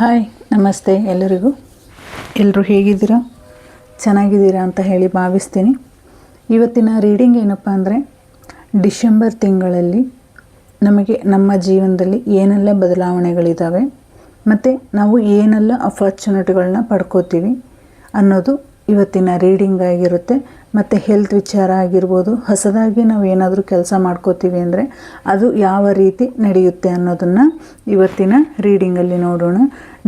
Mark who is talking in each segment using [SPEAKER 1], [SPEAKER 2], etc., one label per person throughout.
[SPEAKER 1] Hi, ನಮಸ್ತೆ ಎಲ್ಲರಿಗೂ ಎಲ್ಲರೂ ಹೇಗಿದ್ದೀರಾ? ಚೆನ್ನಾಗಿದ್ದೀರಾ ಅಂತ ಹೇಳಿ ಭಾವಿಸ್ತೀನಿ. ಇವತ್ತಿನ ರೀಡಿಂಗ್ ಏನಪ್ಪ ಅಂದರೆ, ಡಿಸೆಂಬರ್ ತಿಂಗಳಲ್ಲಿ ನಮಗೆ ನಮ್ಮ ಜೀವನದಲ್ಲಿ ಏನೆಲ್ಲ ಬದಲಾವಣೆಗಳಿದ್ದಾವೆ ಮತ್ತು ನಾವು ಏನೆಲ್ಲ ಅಪಾರ್ಚುನಿಟಿಗಳನ್ನ ಪಡ್ಕೋತೀವಿ ಅನ್ನೋದು ಇವತ್ತಿನ ರೀಡಿಂಗ್ ಆಗಿರುತ್ತೆ. ಮತ್ತು ಹೆಲ್ತ್ ವಿಚಾರ ಆಗಿರ್ಬೋದು, ಹೊಸದಾಗಿ ನಾವು ಏನಾದರೂ ಕೆಲಸ ಮಾಡ್ಕೋತೀವಿ ಅಂದರೆ ಅದು ಯಾವ ರೀತಿ ನಡೆಯುತ್ತೆ ಅನ್ನೋದನ್ನು ಇವತ್ತಿನ ರೀಡಿಂಗಲ್ಲಿ ನೋಡೋಣ.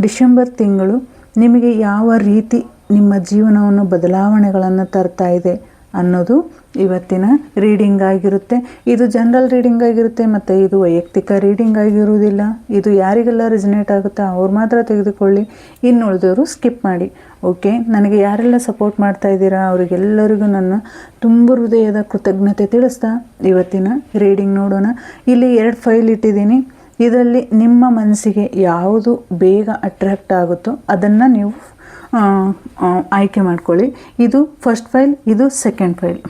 [SPEAKER 1] ಡಿಸೆಂಬರ್ ತಿಂಗಳು ನಿಮಗೆ ಯಾವ ರೀತಿ ನಿಮ್ಮ ಜೀವನವನ್ನು ಬದಲಾವಣೆಗಳನ್ನು ತರ್ತಾ ಇದೆ ಅನ್ನೋದು ಇವತ್ತಿನ ರೀಡಿಂಗ್ ಆಗಿರುತ್ತೆ. ಇದು ಜನರಲ್ ರೀಡಿಂಗ್ ಆಗಿರುತ್ತೆ ಮತ್ತು ಇದು ವೈಯಕ್ತಿಕ ರೀಡಿಂಗ್ ಆಗಿರುವುದಿಲ್ಲ. ಇದು ಯಾರಿಗೆಲ್ಲ ರಿಸನೇಟ್ ಆಗುತ್ತೋ ಅವ್ರು ಮಾತ್ರ ತೆಗೆದುಕೊಳ್ಳಿ. ಇನ್ನು ಉಳಿದವರು ಸ್ಕಿಪ್ ಮಾಡಿ. ಓಕೆ ನನಗೆ ಯಾರೆಲ್ಲ ಸಪೋರ್ಟ್ ಮಾಡ್ತಾ ಇದ್ದೀರಾ? ಅವರಿಗೆಲ್ಲರಿಗೂ ನನ್ನ ತುಂಬ ಹೃದಯದ ಕೃತಜ್ಞತೆ ತಿಳಿಸ್ತಾ ಇವತ್ತಿನ ರೀಡಿಂಗ್ ನೋಡೋಣ. ಇಲ್ಲಿ ಎರಡು ಫೈಲ್ ಇಟ್ಟಿದ್ದೀನಿ. ಇದರಲ್ಲಿ ನಿಮ್ಮ ಮನಸ್ಸಿಗೆ ಯಾವುದು ಬೇಗ ಅಟ್ರಾಕ್ಟ್ ಆಗುತ್ತೋ ಅದನ್ನು ನೀವು ಆಯ್ಕೆ ಮಾಡ್ಕೊಳ್ಳಿ. ಇದು ಫಸ್ಟ್ ಫೈಲ್ ಇದು ಸೆಕೆಂಡ್ ಫೈಲ್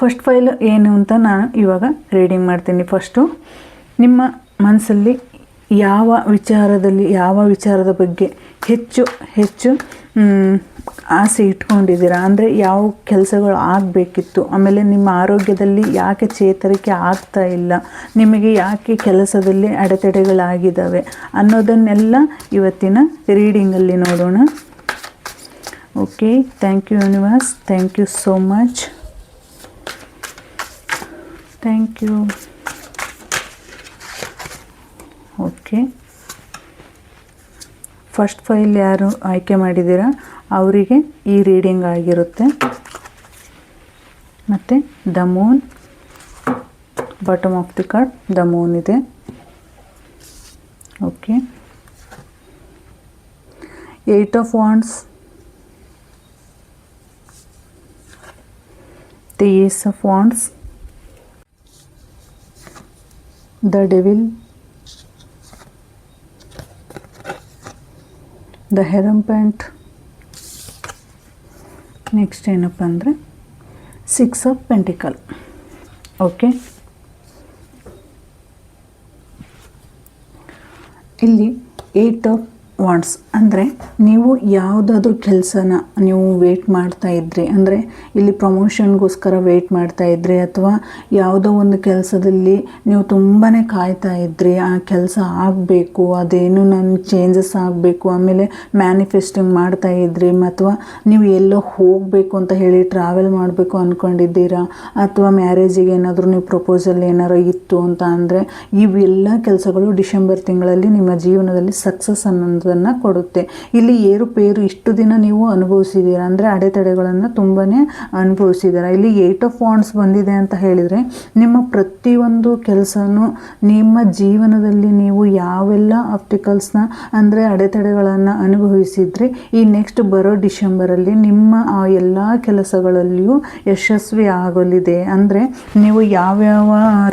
[SPEAKER 1] ಫಸ್ಟ್ ಫೈಲ್ ಏನು ಅಂತ ನಾನು ಇವಾಗ ರೀಡಿಂಗ್ ಮಾಡ್ತೀನಿ ಫಸ್ಟು ನಿಮ್ಮ ಮನಸ್ಸಲ್ಲಿ ಯಾವ ವಿಚಾರದಲ್ಲಿ, ಯಾವ ವಿಚಾರದ ಬಗ್ಗೆ ಹೆಚ್ಚು ಹೆಚ್ಚು ಆಸೆ ಇಟ್ಕೊಂಡಿದ್ದೀರಾ? ಅಂದರೆ ಯಾವ ಕೆಲಸಗಳು ಆಗಬೇಕಿತ್ತು? ಆಮೇಲೆ ನಿಮ್ಮ ಆರೋಗ್ಯದಲ್ಲಿ ಯಾಕೆ ಚೇತರಿಕೆ ಆಗ್ತಾ ಇಲ್ಲ? ನಿಮಗೆ ಯಾಕೆ ಕೆಲಸದಲ್ಲಿ ಅಡೆತಡೆಗಳಾಗಿದ್ದಾವೆ? ಅನ್ನೋದನ್ನೆಲ್ಲ ಇವತ್ತಿನ ರೀಡಿಂಗಲ್ಲಿ ನೋಡೋಣ. Okay thank you universe thank you so much thank you okay first file ಯಾರು ಆಯ್ಕೆ ಮಾಡಿದ್ದೀರಾ, ಅವರಿಗೆ ಈ ರೀಡಿಂಗ್ ಆಗಿರುತ್ತೆ. ಮತ್ತು the moon, bottom of the card, the moon ಇದೆ. Okay. Eight of wands the ace of wands the devil the hierophant next ಏನಪ್ಪ ಅಂದರೆ ಸಿಕ್ಸ್ ಆಫ್ ಪೆಂಟಿಕಲ್ ಓಕೆ ಇಲ್ಲಿ ಏಯ್ಟ್ ಆಫ್ ವಾಂಡ್ಸ್ ಅಂದರೆ ನೀವು ಯಾವುದಾದ್ರೂ ಕೆಲಸನ ನೀವು ವೇಟ್ ಮಾಡ್ತಾ ಇದ್ರಿ, ಅಂದರೆ ಇಲ್ಲಿ ಪ್ರಮೋಷನ್ಗೋಸ್ಕರ ವೇಟ್ ಮಾಡ್ತಾ ಇದ್ರಿ, ಅಥವಾ ಯಾವುದೋ ಒಂದು ಕೆಲಸದಲ್ಲಿ ನೀವು ತುಂಬಾ ಕಾಯ್ತಾ ಇದ್ರಿ, ಆ ಕೆಲಸ ಆಗಬೇಕು, ಅದೇನು ನನ್ನ ಚೇಂಜಸ್ ಆಗಬೇಕು, ಆಮೇಲೆ ಮ್ಯಾನಿಫೆಸ್ಟಿಂಗ್ ಮಾಡ್ತಾ ಇದ್ರಿ, ಅಥವಾ ನೀವು ಎಲ್ಲೋ ಹೋಗಬೇಕು ಅಂತ ಹೇಳಿ ಟ್ರಾವೆಲ್ ಮಾಡಬೇಕು ಅಂದ್ಕೊಂಡಿದ್ದೀರಾ ಅಥವಾ ಮ್ಯಾರೇಜಿಗೆ ಏನಾದರೂ ನೀವು ಪ್ರಪೋಸಲ್ ಏನಾರು ಇತ್ತು ಅಂತ ಅಂದರೆ, ಇವೆಲ್ಲ ಕೆಲಸಗಳು ಡಿಸೆಂಬರ್ ತಿಂಗಳಲ್ಲಿ ನಿಮ್ಮ ಜೀವನದಲ್ಲಿ ಸಕ್ಸಸ್ ಅನ್ನೋದನ್ನು ಕೊಡುತ್ತೆ. ಇಲ್ಲಿ ಏರುಪೇರು ಇಷ್ಟು ದಿನ ನೀವು ಅನುಭವಿಸಿದ್ದೀರಾ? ಅಂದರೆ ಅಡೆತಡೆಗಳನ್ನು ತುಂಬಾ ಅನುಭವಿಸಿದ್ದೀರಾ? ಇಲ್ಲಿ ಏಟ್ ಆಫ್ ವಾಂಡ್ಸ್ ಬಂದಿದೆ ಅಂತ ಹೇಳಿದರೆ, ನಿಮ್ಮ ಪ್ರತಿಯೊಂದು ಕೆಲಸನೂ ನಿಮ್ಮ ಜೀವನದಲ್ಲಿ ನೀವು ಯಾವೆಲ್ಲ ಆಪ್ಟಿಕಲ್ಸ್ನ ಅಂದರೆ ಅಡೆತಡೆಗಳನ್ನು ಅನುಭವಿಸಿದರೆ, ಈ ನೆಕ್ಸ್ಟ್ ಬರೋ ಡಿಸೆಂಬರಲ್ಲಿ ನಿಮ್ಮ ಆ ಎಲ್ಲ ಕೆಲಸಗಳಲ್ಲಿಯೂ ಯಶಸ್ವಿ ಆಗಲಿದೆ. ಅಂದರೆ ನೀವು ಯಾವ್ಯಾವ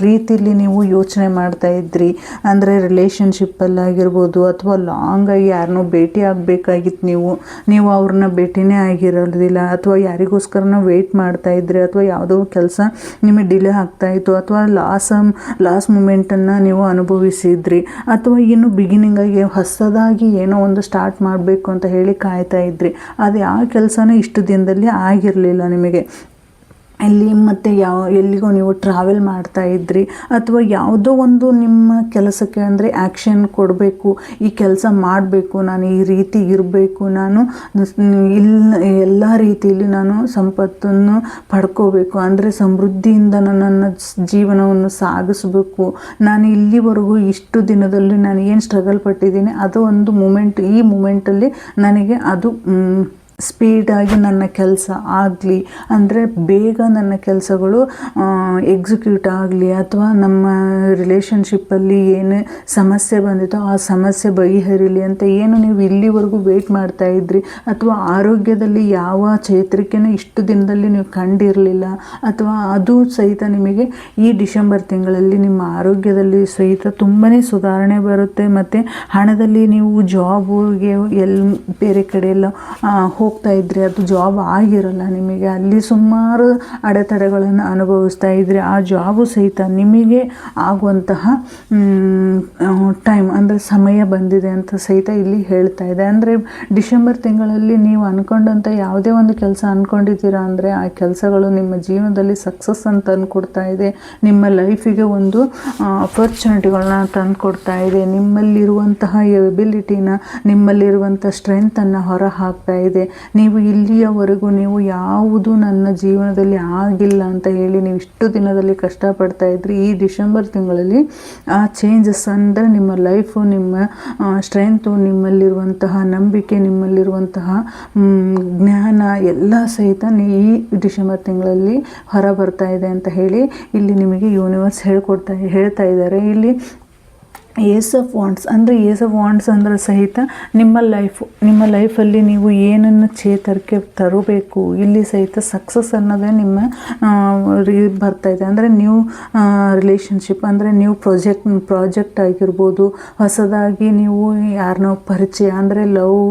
[SPEAKER 1] ರೀತಿಯಲ್ಲಿ ನೀವು ಯೋಚನೆ ಮಾಡ್ತಾ ಇದ್ರಿ? ಅಂದರೆ ರಿಲೇಷನ್ಶಿಪ್ಪಲ್ಲಾಗಿರ್ಬೋದು ಅಥವಾ ಲಾಂಗ್ ಆಗಿ ಯಾರನ್ನೋ ಭೇಟಿ ಆಗಬೇಕಾಗಿತ್ತು ನೀವು ನೀವು ಅವ್ರನ್ನ ಭೇಟಿನೇ ಆಗಿರೋದಿಲ್ಲ, ಅಥವಾ ಯಾರಿಗೋಸ್ಕರನೋ ವೆಯ್ಟ್ ಮಾಡ್ತಾ ಇದ್ರಿ, ಅಥವಾ ಯಾವುದೋ ಕೆಲಸ ನಿಮಗೆ ಡಿಲೇ ಆಗ್ತಾ ಇತ್ತು, ಅಥವಾ ಲಾಸ್ ಲಾಸ್ ಮೂಮೆಂಟನ್ನು ನೀವು ಅನುಭವಿಸಿದ್ರಿ, ಅಥವಾ ಇನ್ನು ಬಿಗಿನಿಂಗಾಗಿ ಹೊಸದಾಗಿ ಏನೋ ಒಂದು ಸ್ಟಾರ್ಟ್ ಮಾಡಬೇಕು ಅಂತ ಹೇಳಿ ಕಾಯ್ತಾ ಇದ್ರಿ, ಅದು ಯಾವ ಕೆಲಸನೂ ಇಷ್ಟು ದಿನದಲ್ಲಿ ಆಗಿರಲಿಲ್ಲ ನಿಮಗೆ. ಅಲ್ಲಿ ಮತ್ತು ಯಾವ, ಎಲ್ಲಿಗೋ ನೀವು ಟ್ರಾವೆಲ್ ಮಾಡ್ತಾ ಇದ್ರಿ, ಅಥವಾ ಯಾವುದೋ ಒಂದು ನಿಮ್ಮ ಕೆಲಸಕ್ಕೆ ಅಂದರೆ ಆ್ಯಕ್ಷನ್ ಕೊಡಬೇಕು, ಈ ಕೆಲಸ ಮಾಡಬೇಕು, ನಾನು ಈ ರೀತಿ ಇರಬೇಕು, ನಾನು ಇಲ್ಲ ಎಲ್ಲ ರೀತಿಯಲ್ಲಿ ನಾನು ಸಂಪತ್ತನ್ನು ಪಡ್ಕೋಬೇಕು, ಅಂದರೆ ಸಮೃದ್ಧಿಯಿಂದ ನನ್ನ ಜೀವನವನ್ನು ಸಾಗಿಸಬೇಕು, ನಾನು ಇಲ್ಲಿವರೆಗೂ ಇಷ್ಟು ದಿನದಲ್ಲಿ ನಾನು ಏನು ಸ್ಟ್ರಗಲ್ ಪಟ್ಟಿದ್ದೀನಿ ಅದು ಒಂದು ಮೂಮೆಂಟ್ ಈ ಮೂಮೆಂಟಲ್ಲಿ ನನಗೆ ಅದು ಸ್ಪೀಡಾಗಿ ನನ್ನ ಕೆಲಸ ಆಗಲಿ, ಅಂದರೆ ಬೇಗ ನನ್ನ ಕೆಲಸಗಳು ಎಕ್ಸಿಕ್ಯೂಟ್ ಆಗಲಿ, ಅಥವಾ ನಮ್ಮ ರಿಲೇಷನ್ಶಿಪ್ಪಲ್ಲಿ ಏನು ಸಮಸ್ಯೆ ಬಂದಿತ್ತೋ ಆ ಸಮಸ್ಯೆ ಬಗೆಹರಿಲಿ ಅಂತ ಏನು ನೀವು ಇಲ್ಲಿವರೆಗೂ ವೆಯ್ಟ್ ಮಾಡ್ತಾ ಇದ್ರಿ? ಅಥವಾ ಆರೋಗ್ಯದಲ್ಲಿ ಯಾವ ಚೇತರಿಕೆನೂ ಇಷ್ಟು ದಿನದಲ್ಲಿ ನೀವು ಕಂಡಿರಲಿಲ್ಲ? ಅಥವಾ ಅದು ಸಹಿತ ನಿಮಗೆ ಈ ಡಿಸೆಂಬರ್ ತಿಂಗಳಲ್ಲಿ ನಿಮ್ಮ ಆರೋಗ್ಯದಲ್ಲಿ ಸಹಿತ ತುಂಬಾ ಸುಧಾರಣೆ ಬರುತ್ತೆ, ಮತ್ತು ಹಣದಲ್ಲಿ ನೀವು ಜಾಬ್ಗೆ ಎಲ್ಲಿ ಬೇರೆ ಕಡೆ ಎಲ್ಲ ಹೋಗ್ತಾ ಇದ್ರಿ ಅದು ಜಾಬ್ ಆಗಿರಲ್ಲ ನಿಮಗೆ. ಅಲ್ಲಿ ಸುಮಾರು ಅಡೆತಡೆಗಳನ್ನು ಅನುಭವಿಸ್ತಾ ಇದ್ರಿ ಆ ಜಾಬು ಸಹಿತ ನಿಮಗೆ ಆಗುವಂತಹ ಟೈಮ್ ಅಂದರೆ ಸಮಯ ಬಂದಿದೆ ಅಂತ ಸಹಿತ ಇಲ್ಲಿ ಹೇಳ್ತಾ ಇದೆ. ಅಂದರೆ ಡಿಸೆಂಬರ್ ತಿಂಗಳಲ್ಲಿ ನೀವು ಅಂದ್ಕೊಂಡಂಥ ಯಾವುದೇ ಒಂದು ಕೆಲಸ ಅಂದ್ಕೊಂಡಿದ್ದೀರಾ ಅಂದರೆ ಆ ಕೆಲಸಗಳು ನಿಮ್ಮ ಜೀವನದಲ್ಲಿ ಸಕ್ಸಸ್ ಅಂತ ತಂದುಕೊಡ್ತಾ ಇದೆ. ನಿಮ್ಮ ಲೈಫಿಗೆ ಒಂದು ಅಪರ್ಚುನಿಟಿಗಳನ್ನ ತಂದು ಕೊಡ್ತಾ ಇದೆ. ನಿಮ್ಮಲ್ಲಿರುವಂತಹ ಎಬಿಲಿಟಿನ ನಿಮ್ಮಲ್ಲಿರುವಂಥ ಸ್ಟ್ರೆಂತನ್ನು ಹೊರ ಹಾಕ್ತಾ ಇದೆ. ನೀವು ಇಲ್ಲಿಯವರೆಗೂ ನೀವು ಯಾವುದು ನನ್ನ ಜೀವನದಲ್ಲಿ ಆಗಿಲ್ಲ ಅಂತ ಹೇಳಿ ನೀವು ಇಷ್ಟು ದಿನದಲ್ಲಿ ಕಷ್ಟಪಡ್ತಾ ಇದ್ರಿ, ಈ ಡಿಸೆಂಬರ್ ತಿಂಗಳಲ್ಲಿ ಆ ಚೇಂಜಸ್ ಅಂದರೆ ನಿಮ್ಮ ಲೈಫು ನಿಮ್ಮ ಸ್ಟ್ರೆಂತು ನಿಮ್ಮಲ್ಲಿರುವಂತಹ ನಂಬಿಕೆ, ನಿಮ್ಮಲ್ಲಿರುವಂತಹ ಜ್ಞಾನ ಎಲ್ಲ ಸಹಿತ ಈ ಡಿಸೆಂಬರ್ ತಿಂಗಳಲ್ಲಿ ಹೊರ ಬರ್ತಾ ಇದೆ ಅಂತ ಹೇಳಿ ಇಲ್ಲಿ ನಿಮಗೆ ಯೂನಿವರ್ಸ್ ಹೇಳ್ಕೊಡ್ತಾ, ಹೇಳ್ತಾ ಇದ್ದಾರೆ. ಇಲ್ಲಿ ಏಸ್ ಆಫ್ ವಾಂಡ್ಸ್ ಅಂದರೆ ಏಸ್ ಆಫ್ ವಾಂಡ್ಸ್ ಅಂದರೆ ಸಹಿತ ನಿಮ್ಮ ಲೈಫು, ನಿಮ್ಮ ಲೈಫಲ್ಲಿ ನೀವು ಏನನ್ನು ಚೇತರಿಕೆ ತರಬೇಕು, ಇಲ್ಲಿ ಸಹಿತ ಸಕ್ಸಸ್ ಅನ್ನೋದೇ ನಿಮ್ಮ ಬರ್ತಾ ಇದೆ. ಅಂದರೆ ನ್ಯೂ ರಿಲೇಷನ್ಶಿಪ್ ಅಂದರೆ ನ್ಯೂ ಪ್ರಾಜೆಕ್ಟ್ ಪ್ರಾಜೆಕ್ಟ್ ಆಗಿರ್ಬೋದು, ಹೊಸದಾಗಿ ನೀವು ಯಾರನ್ನೋ ಪರಿಚಯ, ಅಂದರೆ ಲವ್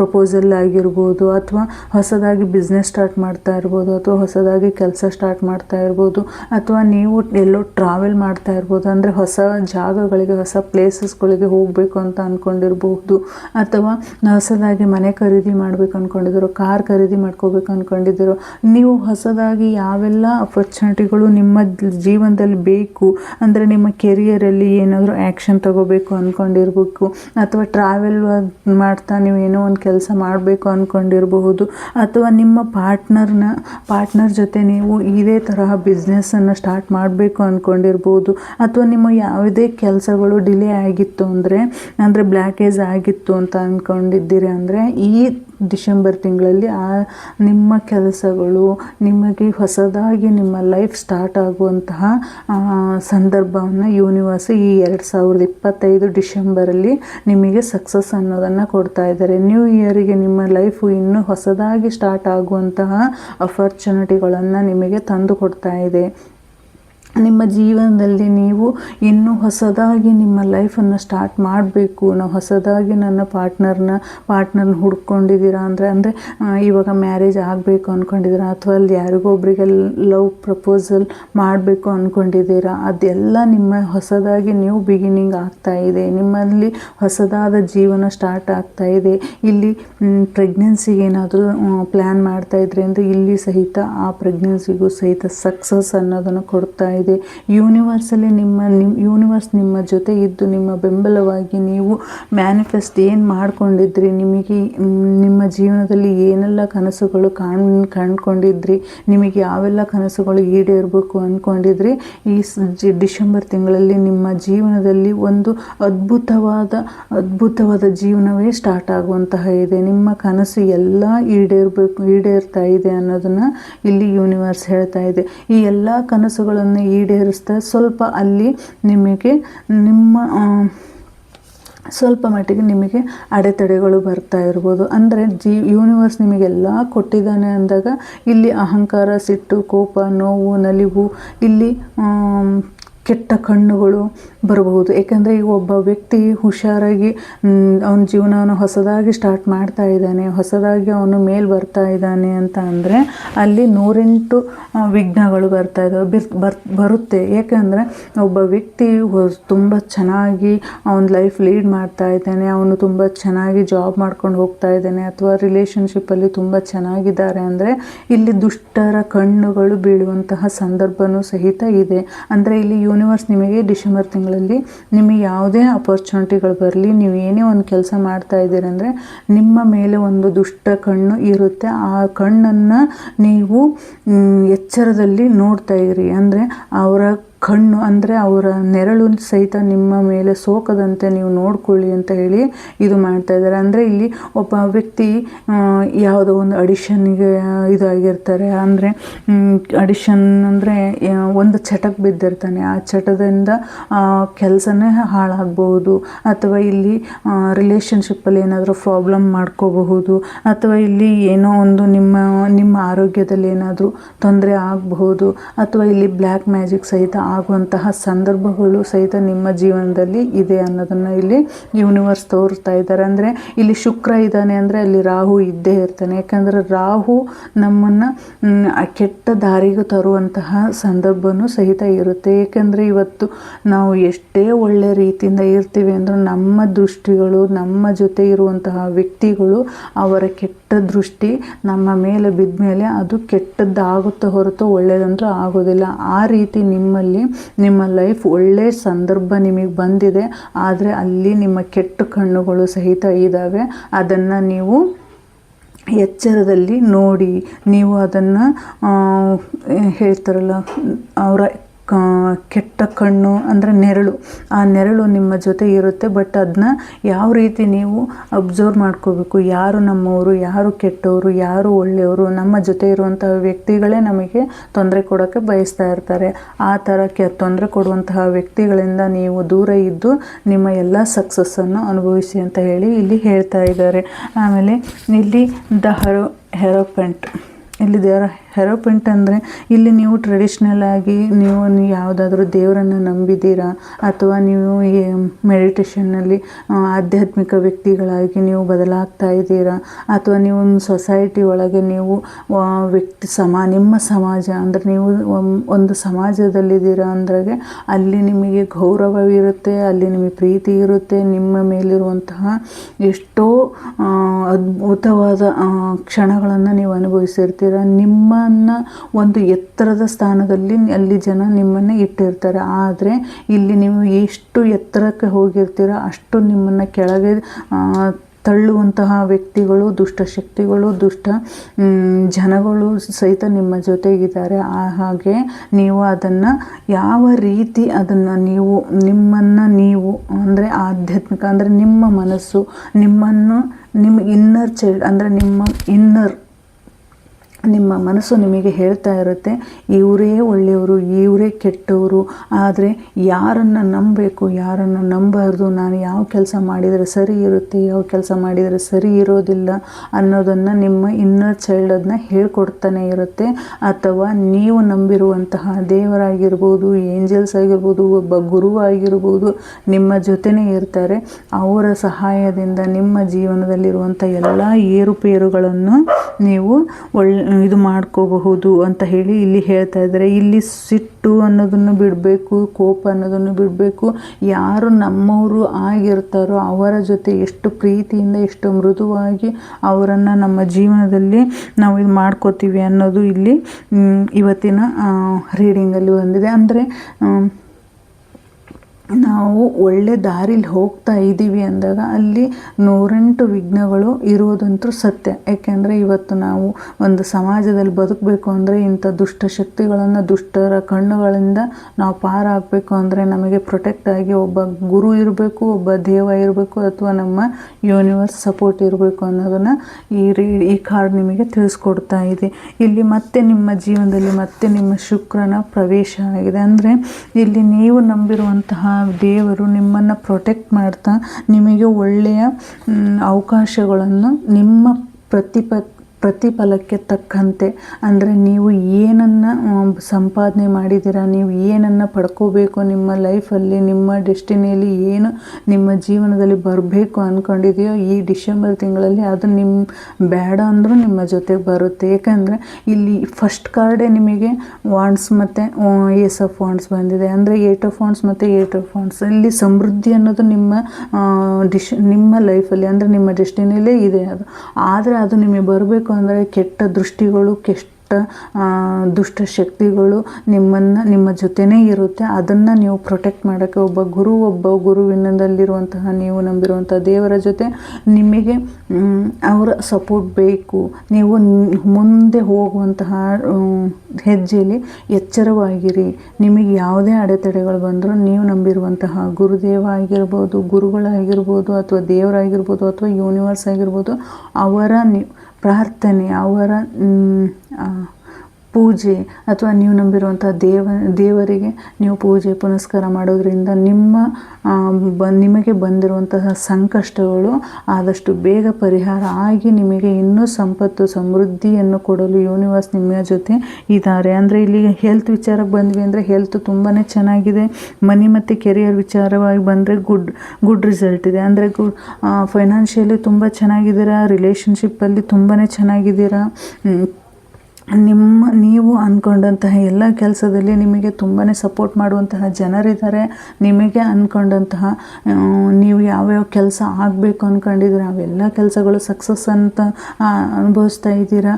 [SPEAKER 1] ಪ್ರಪೋಸಲ್ ಆಗಿರ್ಬೋದು, ಅಥವಾ ಹೊಸದಾಗಿ ಬಿಸ್ನೆಸ್ ಸ್ಟಾರ್ಟ್ ಮಾಡ್ತಾ ಇರ್ಬೋದು, ಅಥವಾ ಹೊಸದಾಗಿ ಕೆಲಸ ಸ್ಟಾರ್ಟ್ ಮಾಡ್ತಾ ಇರ್ಬೋದು, ಅಥವಾ ನೀವು ಎಲ್ಲೋ ಟ್ರಾವೆಲ್ ಮಾಡ್ತಾ ಇರ್ಬೋದು, ಅಂದರೆ ಹೊಸ ಜಾಗಗಳಿಗೆ, ಹೊಸ ಪ್ಲೇಸಸ್ಗಳಿಗೆ ಹೋಗಬೇಕು ಅಂತ ಅಂದ್ಕೊಂಡಿರಬಹುದು ಅಥವಾ ಹೊಸದಾಗಿ ಮನೆ ಖರೀದಿ ಮಾಡಬೇಕು ಅಂದ್ಕೊಂಡಿದ್ದೀರೋ ಕಾರ್ ಖರೀದಿ ಮಾಡ್ಕೋಬೇಕು ಅಂದ್ಕೊಂಡಿದ್ದೀರೋ ನೀವು ಹೊಸದಾಗಿ ಯಾವೆಲ್ಲ ಅಪರ್ಚುನಿಟಿಗಳು ನಿಮ್ಮ ಜೀವನದಲ್ಲಿ ಬೇಕು, ಅಂದರೆ ನಿಮ್ಮ ಕೆರಿಯರಲ್ಲಿ ಏನಾದರೂ ಆ್ಯಕ್ಷನ್ ತಗೋಬೇಕು ಅಂದ್ಕೊಂಡಿರ್ಬೇಕು ಅಥವಾ ಟ್ರಾವೆಲ್ ಮಾಡ್ತಾ ನೀವು ಏನೋ ಒಂದು ಕೆಲಸ ಮಾಡಬೇಕು ಅಂದ್ಕೊಂಡಿರಬಹುದು ಅಥವಾ ನಿಮ್ಮ ಪಾರ್ಟ್ನರ್ನ ಪಾರ್ಟ್ನರ್ ಜೊತೆ ನೀವು ಇದೇ ತರಹ ಬಿಸ್ನೆಸ್ಸನ್ನು ಸ್ಟಾರ್ಟ್ ಮಾಡಬೇಕು ಅಂದ್ಕೊಂಡಿರ್ಬೋದು ಅಥವಾ ನಿಮ್ಮ ಯಾವುದೇ ಕೆಲಸಗಳು ಡಿಲೇ ಆಗಿತ್ತು ಅಂದರೆ ಅಂದರೆ ಬ್ಲ್ಯಾಕೇಜ್ ಆಗಿತ್ತು ಅಂತ ಅಂದ್ಕೊಂಡಿದ್ದೀರಿ ಅಂದರೆ, ಈ ಡಿಸೆಂಬರ್ ತಿಂಗಳಲ್ಲಿ ಆ ನಿಮ್ಮ ಕೆಲಸಗಳು ನಿಮಗೆ ಹೊಸದಾಗಿ ನಿಮ್ಮ ಲೈಫ್ ಸ್ಟಾರ್ಟ್ ಆಗುವಂತಹ ಸಂದರ್ಭವನ್ನು ಯೂನಿವರ್ಸ್ ಈ ಎರಡು ಸಾವಿರದ ಇಪ್ಪತ್ತೈದು ಡಿಸೆಂಬರಲ್ಲಿ ನಿಮಗೆ ಸಕ್ಸಸ್ ಅನ್ನೋದನ್ನು ಕೊಡ್ತಾ ಇದ್ದಾರೆ. ನ್ಯೂ ಇಯರಿಗೆ ನಿಮ್ಮ ಲೈಫು ಇನ್ನೂ ಹೊಸದಾಗಿ ಸ್ಟಾರ್ಟ್ ಆಗುವಂತಹ ಅಪರ್ಚುನಿಟಿಗಳನ್ನು ನಿಮಗೆ ತಂದು ಕೊಡ್ತಾ ಇದೆ. ನಿಮ್ಮ ಜೀವನದಲ್ಲಿ ನೀವು ಇನ್ನೂ ಹೊಸದಾಗಿ ನಿಮ್ಮ ಲೈಫನ್ನು ಸ್ಟಾರ್ಟ್ ಮಾಡಬೇಕು. ನಾವು ಹೊಸದಾಗಿ ನನ್ನ ಪಾರ್ಟ್ನರ್ನ ಪಾರ್ಟ್ನರ್ನ ಹುಡ್ಕೊಂಡಿದ್ದೀರಾ ಅಂದರೆ ಅಂದರೆ ಇವಾಗ ಮ್ಯಾರೇಜ್ ಆಗಬೇಕು ಅಂದ್ಕೊಂಡಿದ್ದೀರಾ ಅಥವಾ ಅಲ್ಲಿ ಯಾರಿಗೋ ಒಬ್ಬರಿಗೆ ಲವ್ ಪ್ರಪೋಸಲ್ ಮಾಡಬೇಕು ಅಂದ್ಕೊಂಡಿದ್ದೀರಾ ಅದೆಲ್ಲ ನಿಮ್ಮ ಹೊಸದಾಗಿ ನ್ಯೂ ಬಿಗಿನಿಂಗ್ ಆಗ್ತಾ ಇದೆ. ನಿಮ್ಮಲ್ಲಿ ಹೊಸದಾದ ಜೀವನ ಸ್ಟಾರ್ಟ್ ಆಗ್ತಾ ಇದೆ. ಇಲ್ಲಿ ಪ್ರೆಗ್ನೆನ್ಸಿಗೆ ಏನಾದರೂ ಪ್ಲ್ಯಾನ್ ಮಾಡ್ತಾ ಇದ್ರೆ ಅಂದರೆ ಇಲ್ಲಿ ಸಹಿತ ಆ ಪ್ರೆಗ್ನೆನ್ಸಿಗೂ ಸಹಿತ ಸಕ್ಸಸ್ ಅನ್ನೋದನ್ನು ಕೊಡ್ತಾ ಇದೆ. ಯೂನಿವರ್ಸಲ್ಲಿ ನಿಮ್ಮ ನಿಮ್ಮ ಯೂನಿವರ್ಸ್ ನಿಮ್ಮ ಜೊತೆ ಇದ್ದು ನಿಮ್ಮ ಬೆಂಬಲವಾಗಿ ನೀವು ಮ್ಯಾನಿಫೆಸ್ಟ್ ಏನು ಮಾಡ್ಕೊಂಡಿದ್ರಿ? ನಿಮಗೆ, ನಿಮ್ಮ ಜೀವನದಲ್ಲಿ ಏನೆಲ್ಲ ಕನಸುಗಳು ಕಾಣ್, ಕಂಡ್ಕೊಂಡಿದ್ರಿ? ನಿಮಗೆ ಯಾವೆಲ್ಲ ಕನಸುಗಳು ಈಡೇರಬೇಕು ಅಂದ್ಕೊಂಡಿದ್ರಿ ಈ ಡಿಸೆಂಬರ್ ತಿಂಗಳಲ್ಲಿ ನಿಮ್ಮ ಜೀವನದಲ್ಲಿ ಒಂದು ಅದ್ಭುತವಾದ ಅದ್ಭುತವಾದ ಜೀವನವೇ ಸ್ಟಾರ್ಟ್ ಆಗುವಂತಹ ಇದೆ. ನಿಮ್ಮ ಕನಸು ಎಲ್ಲ ಈಡೇರಬೇಕು, ಈಡೇರ್ತಾ ಇದೆ ಅನ್ನೋದನ್ನು ಇಲ್ಲಿ ಯೂನಿವರ್ಸ್ ಹೇಳ್ತಾ ಇದೆ. ಈ ಎಲ್ಲ ಕನಸುಗಳನ್ನು ಈಡೇರಿಸ್ತಾ ಸ್ವಲ್ಪ ಅಲ್ಲಿ ನಿಮಗೆ, ನಿಮ್ಮ ಸ್ವಲ್ಪ ಮಟ್ಟಿಗೆ ನಿಮಗೆ ಅಡೆತಡೆಗಳು ಬರ್ತಾ ಇರ್ಬೋದು. ಅಂದರೆ ಜಿ ಯೂನಿವರ್ಸ್ ನಿಮಗೆಲ್ಲ ಕೊಟ್ಟಿದ್ದಾನೆ ಅಂದಾಗ ಇಲ್ಲಿ ಅಹಂಕಾರ, ಸಿಟ್ಟು, ಕೋಪ, ನೋವು, ನಲಿವು, ಇಲ್ಲಿ ಕೆಟ್ಟ ಕಣ್ಣುಗಳು ಬರಬಹುದು. ಏಕೆಂದರೆ ಈಗ ಒಬ್ಬ ವ್ಯಕ್ತಿ ಹುಷಾರಾಗಿ ಅವನ ಜೀವನವನ್ನು ಹೊಸದಾಗಿ ಸ್ಟಾರ್ಟ್ ಮಾಡ್ತಾ ಇದ್ದಾನೆ, ಹೊಸದಾಗಿ ಅವನು ಮೇಲೆ ಬರ್ತಾ ಇದ್ದಾನೆ ಅಂತ ಅಂದರೆ ಅಲ್ಲಿ ನೂರೆಂಟು ವಿಘ್ನಗಳು ಬರ್ತಾ ಇದ್ದಾವೆ ಬಿರ್, ಬರ್, ಬರುತ್ತೆ. ಏಕೆಂದರೆ ಒಬ್ಬ ವ್ಯಕ್ತಿ ತುಂಬ ಚೆನ್ನಾಗಿ ಅವನ ಲೈಫ್ ಲೀಡ್ ಮಾಡ್ತಾ ಇದ್ದಾನೆ, ಅವನು ತುಂಬ ಚೆನ್ನಾಗಿ ಜಾಬ್ ಮಾಡ್ಕೊಂಡು ಹೋಗ್ತಾ ಇದ್ದಾನೆ, ಅಥವಾ ರಿಲೇಷನ್ಶಿಪ್ಪಲ್ಲಿ ತುಂಬ ಚೆನ್ನಾಗಿದ್ದಾರೆ ಅಂದರೆ ಇಲ್ಲಿ ದುಷ್ಟರ ಕಣ್ಣುಗಳು ಬೀಳುವಂತಹ ಸಂದರ್ಭನೂ ಸಹಿತ ಇದೆ. ಅಂದರೆ ಇಲ್ಲಿ ಯೂನಿವರ್ಸ್ ನಿಮಗೆ ಡಿಸೆಂಬರ್ ತಿಂಗಳಲ್ಲಿ ನಿಮಗೆ ಯಾವುದೇ ಅಪರ್ಚುನಿಟಿಗಳು ಬರಲಿ, ನೀವು ಏನೇ ಒಂದು ಕೆಲಸ ಮಾಡ್ತಾ ಇದ್ದೀರಂದರೆ ನಿಮ್ಮ ಮೇಲೆ ಒಂದು ದುಷ್ಟ ಕಣ್ಣು ಇರುತ್ತೆ. ಆ ಕಣ್ಣನ್ನು ನೀವು ಎಚ್ಚರದಲ್ಲಿ ನೋಡ್ತಾ ಇರಿ. ಅಂದರೆ ಅವರ ಕಣ್ಣು ಅಂದರೆ ಅವರ ನೆರಳು ಸಹಿತ ನಿಮ್ಮ ಮೇಲೆ ಸೋಕದಂತೆ ನೀವು ನೋಡಿಕೊಳ್ಳಿ ಅಂತ ಹೇಳಿ ಇದು ಮಾಡ್ತಾ ಇದ್ದಾರೆ. ಅಂದರೆ ಇಲ್ಲಿ ಒಬ್ಬ ವ್ಯಕ್ತಿ ಯಾವುದೋ ಒಂದು ಅಡಿಷನ್ಗೆ ಇದಾಗಿರ್ತಾರೆ. ಅಂದರೆ ಅಡಿಷನ್ ಅಂದರೆ ಒಂದು ಚಟಕ್ಕೆ ಬಿದ್ದಿರ್ತಾನೆ. ಆ ಚಟದಿಂದ ಕೆಲಸನೇ ಹಾಳಾಗಬಹುದು. ಅಥವಾ ಇಲ್ಲಿ ರಿಲೇಷನ್ಶಿಪ್ಪಲ್ಲಿ ಏನಾದರೂ ಪ್ರಾಬ್ಲಮ್ ಮಾಡ್ಕೋಬಹುದು. ಅಥವಾ ಇಲ್ಲಿ ಏನೋ ಒಂದು ನಿಮ್ಮ ನಿಮ್ಮ ಆರೋಗ್ಯದಲ್ಲಿ ಏನಾದರೂ ತೊಂದರೆ ಆಗಬಹುದು. ಅಥವಾ ಇಲ್ಲಿ ಬ್ಲ್ಯಾಕ್ ಮ್ಯಾಜಿಕ್ ಸಹಿತ ಆಗುವಂತಹ ಸಂದರ್ಭಗಳು ಸಹಿತ ನಿಮ್ಮ ಜೀವನದಲ್ಲಿ ಇದೆ ಅನ್ನೋದನ್ನು ಇಲ್ಲಿ ಯೂನಿವರ್ಸ್ ತೋರಿಸ್ತಾ ಇದ್ದಾರೆ. ಅಂದರೆ ಇಲ್ಲಿ ಶುಕ್ರ ಇದ್ದಾನೆ ಅಂದರೆ ಅಲ್ಲಿ ರಾಹು ಇದ್ದೇ ಇರ್ತಾನೆ. ಯಾಕಂದರೆ ರಾಹು ನಮ್ಮನ್ನು ಕೆಟ್ಟ ದಾರಿಗೆ ತರುವಂತಹ ಸಂದರ್ಭನೂ ಸಹಿತ ಇರುತ್ತೆ. ಏಕೆಂದರೆ ಇವತ್ತು ನಾವು ಎಷ್ಟೇ ಒಳ್ಳೆಯ ರೀತಿಯಿಂದ ಇರ್ತೀವಿ ಅಂದರೆ ನಮ್ಮ ದೃಷ್ಟಿಗಳು, ನಮ್ಮ ಜೊತೆ ಇರುವಂತಹ ವ್ಯಕ್ತಿಗಳು ಅವರ ಕೆಟ್ಟ ದೃಷ್ಟಿ ನಮ್ಮ ಮೇಲೆ ಬಿದ್ದ ಮೇಲೆ ಅದು ಕೆಟ್ಟದ್ದಾಗುತ್ತೆ ಹೊರತು ಒಳ್ಳೆಯದಂತೂ ಆಗೋದಿಲ್ಲ. ಆ ರೀತಿ ನಿಮ್ಮಲ್ಲಿ ನಿಮ್ಮ ಲೈಫ್ ಒಳ್ಳೆ ಸಂದರ್ಭ ನಿಮಗೆ ಬಂದಿದೆ, ಆದರೆ ಅಲ್ಲಿ ನಿಮ್ಮ ಕೆಟ್ಟ ಕಣ್ಣುಗಳು ಸಹಿತ ಇದ್ದಾವೆ ಅದನ್ನು ನೀವು ಎಚ್ಚರದಲ್ಲಿ ನೋಡಿ, ನೀವು ಅದನ್ನು ಹೇಳ್ತಾರಲ್ಲ, ಅವರ ಕೆಟ್ಟ ಕಣ್ಣು ಅಂದರೆ ನೆರಳು. ಆ ನೆರಳು ನಿಮ್ಮ ಜೊತೆ ಇರುತ್ತೆ ಬಟ್ ಅದನ್ನ ಯಾವ ರೀತಿ ನೀವು ಅಬ್ಸರ್ವ್ ಮಾಡ್ಕೋಬೇಕು? ಯಾರು ನಮ್ಮವರು, ಯಾರು ಕೆಟ್ಟವರು, ಯಾರು ಒಳ್ಳೆಯವರು? ನಮ್ಮ ಜೊತೆ ಇರುವಂತಹ ವ್ಯಕ್ತಿಗಳೇ ನಮಗೆ ತೊಂದರೆ ಕೊಡೋಕ್ಕೆ ಬಯಸ್ತಾ ಇರ್ತಾರೆ. ಆ ಥರ ಕೆ, ತೊಂದರೆ ಕೊಡುವಂತಹ ವ್ಯಕ್ತಿಗಳಿಂದ ನೀವು ದೂರ ಇದ್ದು ನಿಮ್ಮ ಎಲ್ಲ ಸಕ್ಸಸ್ಸನ್ನು ಅನುಭವಿಸಿ ಅಂತ ಹೇಳಿ ಇಲ್ಲಿ ಹೇಳ್ತಾ ಇದ್ದಾರೆ. ಆಮೇಲೆ ಇಲ್ಲಿ ದ ಹರೋ ಹೆರೋಪೆಂಟ್ ಇಲ್ಲಿ ದೇವರ ಹೆರೋಪಿಂಟ್ ಅಂದರೆ ಇಲ್ಲಿ ನೀವು ಟ್ರೆಡಿಷ್ನಲ್ ಆಗಿ ನೀವು ಯಾವುದಾದ್ರೂ ದೇವರನ್ನು ನಂಬಿದ್ದೀರಾ? ಅಥವಾ ನೀವು ಈ ಮೆಡಿಟೇಷನ್ನಲ್ಲಿ ಆಧ್ಯಾತ್ಮಿಕ ವ್ಯಕ್ತಿಗಳಾಗಿ ನೀವು ಬದಲಾಗ್ತಾ ಇದ್ದೀರಾ? ಅಥವಾ ನೀವು ಸೊಸೈಟಿ ಒಳಗೆ ನೀವು ವ್ಯಕ್ತಿ ಸಮ, ನಿಮ್ಮ ಸಮಾಜ ಅಂದರೆ ನೀವು ಒಂದು ಸಮಾಜದಲ್ಲಿದ್ದೀರಾ ಅಂದ್ರೆ ಅಲ್ಲಿ ನಿಮಗೆ ಗೌರವವಿರುತ್ತೆ, ಅಲ್ಲಿ ನಿಮಗೆ ಪ್ರೀತಿ ಇರುತ್ತೆ, ನಿಮ್ಮ ಮೇಲಿರುವಂತಹ ಎಷ್ಟೋ ಅದ್ಭುತವಾದ ಕ್ಷಣಗಳನ್ನು ನೀವು ಅನುಭವಿಸಿರ್ತೀರ. ನಿಮ್ಮ ನಿಮ್ಮನ್ನು ಒಂದು ಎತ್ತರದ ಸ್ಥಾನದಲ್ಲಿ ಅಲ್ಲಿ ಜನ ನಿಮ್ಮನ್ನು ಇಟ್ಟಿರ್ತಾರೆ. ಆದರೆ ಇಲ್ಲಿ ನೀವು ಎಷ್ಟು ಎತ್ತರಕ್ಕೆ ಹೋಗಿರ್ತೀರ, ಅಷ್ಟು ನಿಮ್ಮನ್ನು ಕೆಳಗೆ ತಳ್ಳುವಂತಹ ವ್ಯಕ್ತಿಗಳು, ದುಷ್ಟ ಶಕ್ತಿಗಳು, ದುಷ್ಟ ಜನಗಳು ಸಹಿತ ನಿಮ್ಮ ಜೊತೆಗಿದ್ದಾರೆ. ಹಾಗೆ ನೀವು ಅದನ್ನು ಯಾವ ರೀತಿ ಅದನ್ನು ನೀವು, ನಿಮ್ಮನ್ನು ನೀವು ಅಂದರೆ ಆಧ್ಯಾತ್ಮಿಕ ಅಂದರೆ ನಿಮ್ಮ ಮನಸ್ಸು, ನಿಮ್ಮನ್ನು ನಿಮ್ಮ ಇನ್ನರ್ ಚೈಲ್ಡ್ ಅಂದರೆ ನಿಮ್ಮ ಇನ್ನರ್ ನಿಮ್ಮ ಮನಸ್ಸು ನಿಮಗೆ ಹೇಳ್ತಾ ಇರುತ್ತೆ ಇವರೇ ಒಳ್ಳೆಯವರು ಇವರೇ ಕೆಟ್ಟವರು, ಆದರೆ ಯಾರನ್ನು ನಂಬಬೇಕು, ಯಾರನ್ನು ನಂಬಾರ್ದು? ನಾನು ಯಾವ ಕೆಲಸ ಮಾಡಿದರೆ ಸರಿ ಇರುತ್ತೆ, ಯಾವ ಕೆಲಸ ಮಾಡಿದರೆ ಸರಿ ಇರೋದಿಲ್ಲ ಅನ್ನೋದನ್ನು ನಿಮ್ಮ ಇನ್ನರ್ ಚೈಲ್ಡ್ ಅದನ್ನ ಹೇಳ್ಕೊಡ್ತಾನೆ ಇರುತ್ತೆ. ಅಥವಾ ನೀವು ನಂಬಿರುವಂತಹ ದೇವರಾಗಿರ್ಬೋದು ಏಂಜಲ್ಸ್ ಆಗಿರ್ಬೋದು, ಒಬ್ಬ ಗುರು ಆಗಿರ್ಬೋದು, ನಿಮ್ಮ ಜೊತೆನೇ ಇರ್ತಾರೆ. ಅವರ ಸಹಾಯದಿಂದ ನಿಮ್ಮ ಜೀವನದಲ್ಲಿರುವಂಥ ಎಲ್ಲ ಏರುಪೇರುಗಳನ್ನು ನೀವು ಒಳ್ಳೆ ಇದು ಮಾಡ್ಕೋಬಹುದು ಅಂತ ಹೇಳಿ ಇಲ್ಲಿ ಹೇಳ್ತಾ ಇದ್ದಾರೆ. ಇಲ್ಲಿ ಸಿಟ್ಟು ಅನ್ನೋದನ್ನು ಬಿಡಬೇಕು, ಕೋಪ ಅನ್ನೋದನ್ನು ಬಿಡಬೇಕು. ಯಾರು ನಮ್ಮವರು ಆಗಿರ್ತಾರೋ ಅವರ ಜೊತೆ ಎಷ್ಟು ಪ್ರೀತಿಯಿಂದ, ಎಷ್ಟು ಮೃದುವಾಗಿ ಅವರನ್ನು ನಮ್ಮ ಜೀವನದಲ್ಲಿ ನಾವು ಇದು ಮಾಡ್ಕೋತೀವಿ ಅನ್ನೋದು ಇಲ್ಲಿ ಇವತ್ತಿನ ರೀಡಿಂಗಲ್ಲಿ ಬಂದಿದೆ. ಅಂದರೆ ನಾವು ಒಳ್ಳೆ ದಾರಿಲಿ ಹೋಗ್ತಾ ಇದ್ದೀವಿ ಅಂದಾಗ ಅಲ್ಲಿ ನೂರೆಂಟು ವಿಘ್ನಗಳು ಇರುವುದಂತೂ ಸತ್ಯ. ಯಾಕೆಂದರೆ ಇವತ್ತು ನಾವು ಒಂದು ಸಮಾಜದಲ್ಲಿ ಬದುಕಬೇಕು ಅಂದರೆ ಇಂಥ ದುಷ್ಟ ಶಕ್ತಿಗಳನ್ನು, ದುಷ್ಟರ ಕಣ್ಣುಗಳಿಂದ ನಾವು ಪಾರಾಗಬೇಕು ಅಂದರೆ ನಮಗೆ ಪ್ರೊಟೆಕ್ಟ್ ಆಗಿ ಒಬ್ಬ ಗುರು ಇರಬೇಕು, ಒಬ್ಬ ದೇವ ಇರಬೇಕು ಅಥವಾ ನಮ್ಮ ಯೂನಿವರ್ಸ್ ಸಪೋರ್ಟ್ ಇರಬೇಕು ಅನ್ನೋದನ್ನು ಈ ರೀ, ಈ ಕಾರ್ಡ್ ನಿಮಗೆ ತಿಳಿಸ್ಕೊಡ್ತಾ ಇದೆ. ಇಲ್ಲಿ ಮತ್ತೆ ನಿಮ್ಮ ಜೀವನದಲ್ಲಿ ಮತ್ತೆ ನಿಮ್ಮ ಶುಕ್ರನ ಪ್ರವೇಶ ಆಗಿದೆ. ಅಂದರೆ ಇಲ್ಲಿ ನೀವು ನಂಬಿರುವಂತಹ ದೇವರು ನಿಮ್ಮನ್ನು ಪ್ರೊಟೆಕ್ಟ್ ಮಾಡ್ತಾ ನಿಮಗೆ ಒಳ್ಳೆಯ ಅವಕಾಶಗಳನ್ನು ನಿಮ್ಮ ಪ್ರತಿಪ ಪ್ರತಿಫಲಕ್ಕೆ ತಕ್ಕಂತೆ. ಅಂದರೆ ನೀವು ಏನನ್ನು ಸಂಪಾದನೆ ಮಾಡಿದ್ದೀರಾ, ನೀವು ಏನನ್ನು ಪಡ್ಕೋಬೇಕು, ನಿಮ್ಮ ಲೈಫಲ್ಲಿ, ನಿಮ್ಮ ಡೆಸ್ಟಿನಿಯಲ್ಲಿ ಏನು ನಿಮ್ಮ ಜೀವನದಲ್ಲಿ ಬರಬೇಕು ಅಂದ್ಕೊಂಡಿದೆಯೋ ಈ ಡಿಸೆಂಬರ್ ತಿಂಗಳಲ್ಲಿ ಅದು ನಿಮ್ಮ ಬೇಡ ಅಂದರೂ ನಿಮ್ಮ ಜೊತೆಗೆ ಬರುತ್ತೆ. ಏಕೆಂದರೆ ಇಲ್ಲಿ ಫಸ್ಟ್ ಕಾರ್ಡೇ ನಿಮಗೆ ವಾಂಡ್ಸ್ ಮತ್ತು ಎಸ್ ಆಫ್ ವಾಂಡ್ಸ್ ಬಂದಿದೆ. ಅಂದರೆ ಏಟ್ ಆಫ್ ವಾಂಡ್ಸ್ ಮತ್ತು ಏಟ್ ಆಫ್ ವಾಂಡ್ಸ್ ಇಲ್ಲಿ ಸಮೃದ್ಧಿ ಅನ್ನೋದು ನಿಮ್ಮ ಡಿಶ್, ನಿಮ್ಮ ಲೈಫಲ್ಲಿ, ಅಂದರೆ ನಿಮ್ಮ ಡೆಸ್ಟಿನಿಯಲ್ಲೇ ಇದೆ ಅದು. ಆದರೆ ಅದು ನಿಮಗೆ ಬರಬೇಕು ಅಂದರೆ ಕೆಟ್ಟ ದೃಷ್ಟಿಗಳು, ಕೆಟ್ಟ ದುಷ್ಟ ಶಕ್ತಿಗಳು ನಿಮ್ಮನ್ನು, ನಿಮ್ಮ ಜೊತೆನೇ ಇರುತ್ತೆ. ಅದನ್ನು ನೀವು ಪ್ರೊಟೆಕ್ಟ್ ಮಾಡೋಕ್ಕೆ ಒಬ್ಬ ಗುರು, ಒಬ್ಬ ಗುರುವಿನದಲ್ಲಿರುವಂತಹ ನೀವು ನಂಬಿರುವಂಥ ದೇವರ ಜೊತೆ ನಿಮಗೆ ಅವರ ಸಪೋರ್ಟ್ ಬೇಕು. ನೀವು ಮುಂದೆ ಹೋಗುವಂತಹ ಹೆಜ್ಜೆಯಲ್ಲಿ ಎಚ್ಚರವಾಗಿರಿ. ನಿಮಗೆ ಯಾವುದೇ ಅಡೆತಡೆಗಳು ಬಂದರೂ ನೀವು ನಂಬಿರುವಂತಹ ಗುರುದೇವ ಆಗಿರ್ಬೋದು, ಗುರುಗಳಾಗಿರ್ಬೋದು ಅಥವಾ ದೇವರಾಗಿರ್ಬೋದು ಅಥವಾ ಯೂನಿವರ್ಸ್ ಆಗಿರ್ಬೋದು, ಅವರ ನೀವು ಪ್ರಾರ್ಥನೆ ಅವರ ಪೂಜೆ ಅಥವಾ ನೀವು ನಂಬಿರುವಂಥ ದೇವ, ದೇವರಿಗೆ ನೀವು ಪೂಜೆ ಪುನಸ್ಕಾರ ಮಾಡೋದರಿಂದ ನಿಮ್ಮ ಬ, ನಿಮಗೆ ಬಂದಿರುವಂತಹ ಸಂಕಷ್ಟಗಳು ಆದಷ್ಟು ಬೇಗ ಪರಿಹಾರ ಆಗಿ ನಿಮಗೆ ಇನ್ನೂ ಸಂಪತ್ತು, ಸಮೃದ್ಧಿಯನ್ನು ಕೊಡಲು ಯೂನಿವರ್ಸ್ ನಿಮ್ಮ ಜೊತೆ ಇದ್ದಾರೆ. ಅಂದರೆ ಇಲ್ಲಿ ಹೆಲ್ತ್ ವಿಚಾರಕ್ಕೆ ಬಂದ್ವಿ ಅಂದರೆ ಹೆಲ್ತ್ ತುಂಬಾ ಚೆನ್ನಾಗಿದೆ. ಮನಿ ಮತ್ತು ಕೆರಿಯರ್ ವಿಚಾರವಾಗಿ ಬಂದರೆ ಗುಡ್ ಗುಡ್ ರಿಸಲ್ಟ್ ಇದೆ. ಅಂದರೆ ಗು ಫೈನಾನ್ಷಿಯಲಿ ತುಂಬ ಚೆನ್ನಾಗಿದ್ದೀರಾ? ರಿಲೇಷನ್ಶಿಪ್ಪಲ್ಲಿ ತುಂಬಾ ಚೆನ್ನಾಗಿದ್ದೀರಾ. ನಿಮ್ಮ, ನೀವು ಅಂದ್ಕೊಂಡಂತಹ ಎಲ್ಲ ಕೆಲಸದಲ್ಲಿ ನಿಮಗೆ ತುಂಬಾ ಸಪೋರ್ಟ್ ಮಾಡುವಂತಹ ಜನರಿದ್ದಾರೆ. ನಿಮಗೆ ಅಂದ್ಕೊಂಡಂತಹ ನೀವು ಯಾವ್ಯಾವ ಕೆಲಸ ಆಗಬೇಕು ಅಂದ್ಕೊಂಡಿದ್ದೀರ ಅವೆಲ್ಲ ಕೆಲಸಗಳು ಸಕ್ಸಸ್ ಅಂತ ಅನುಭವಿಸ್ತಾ ಇದ್ದೀರಾ?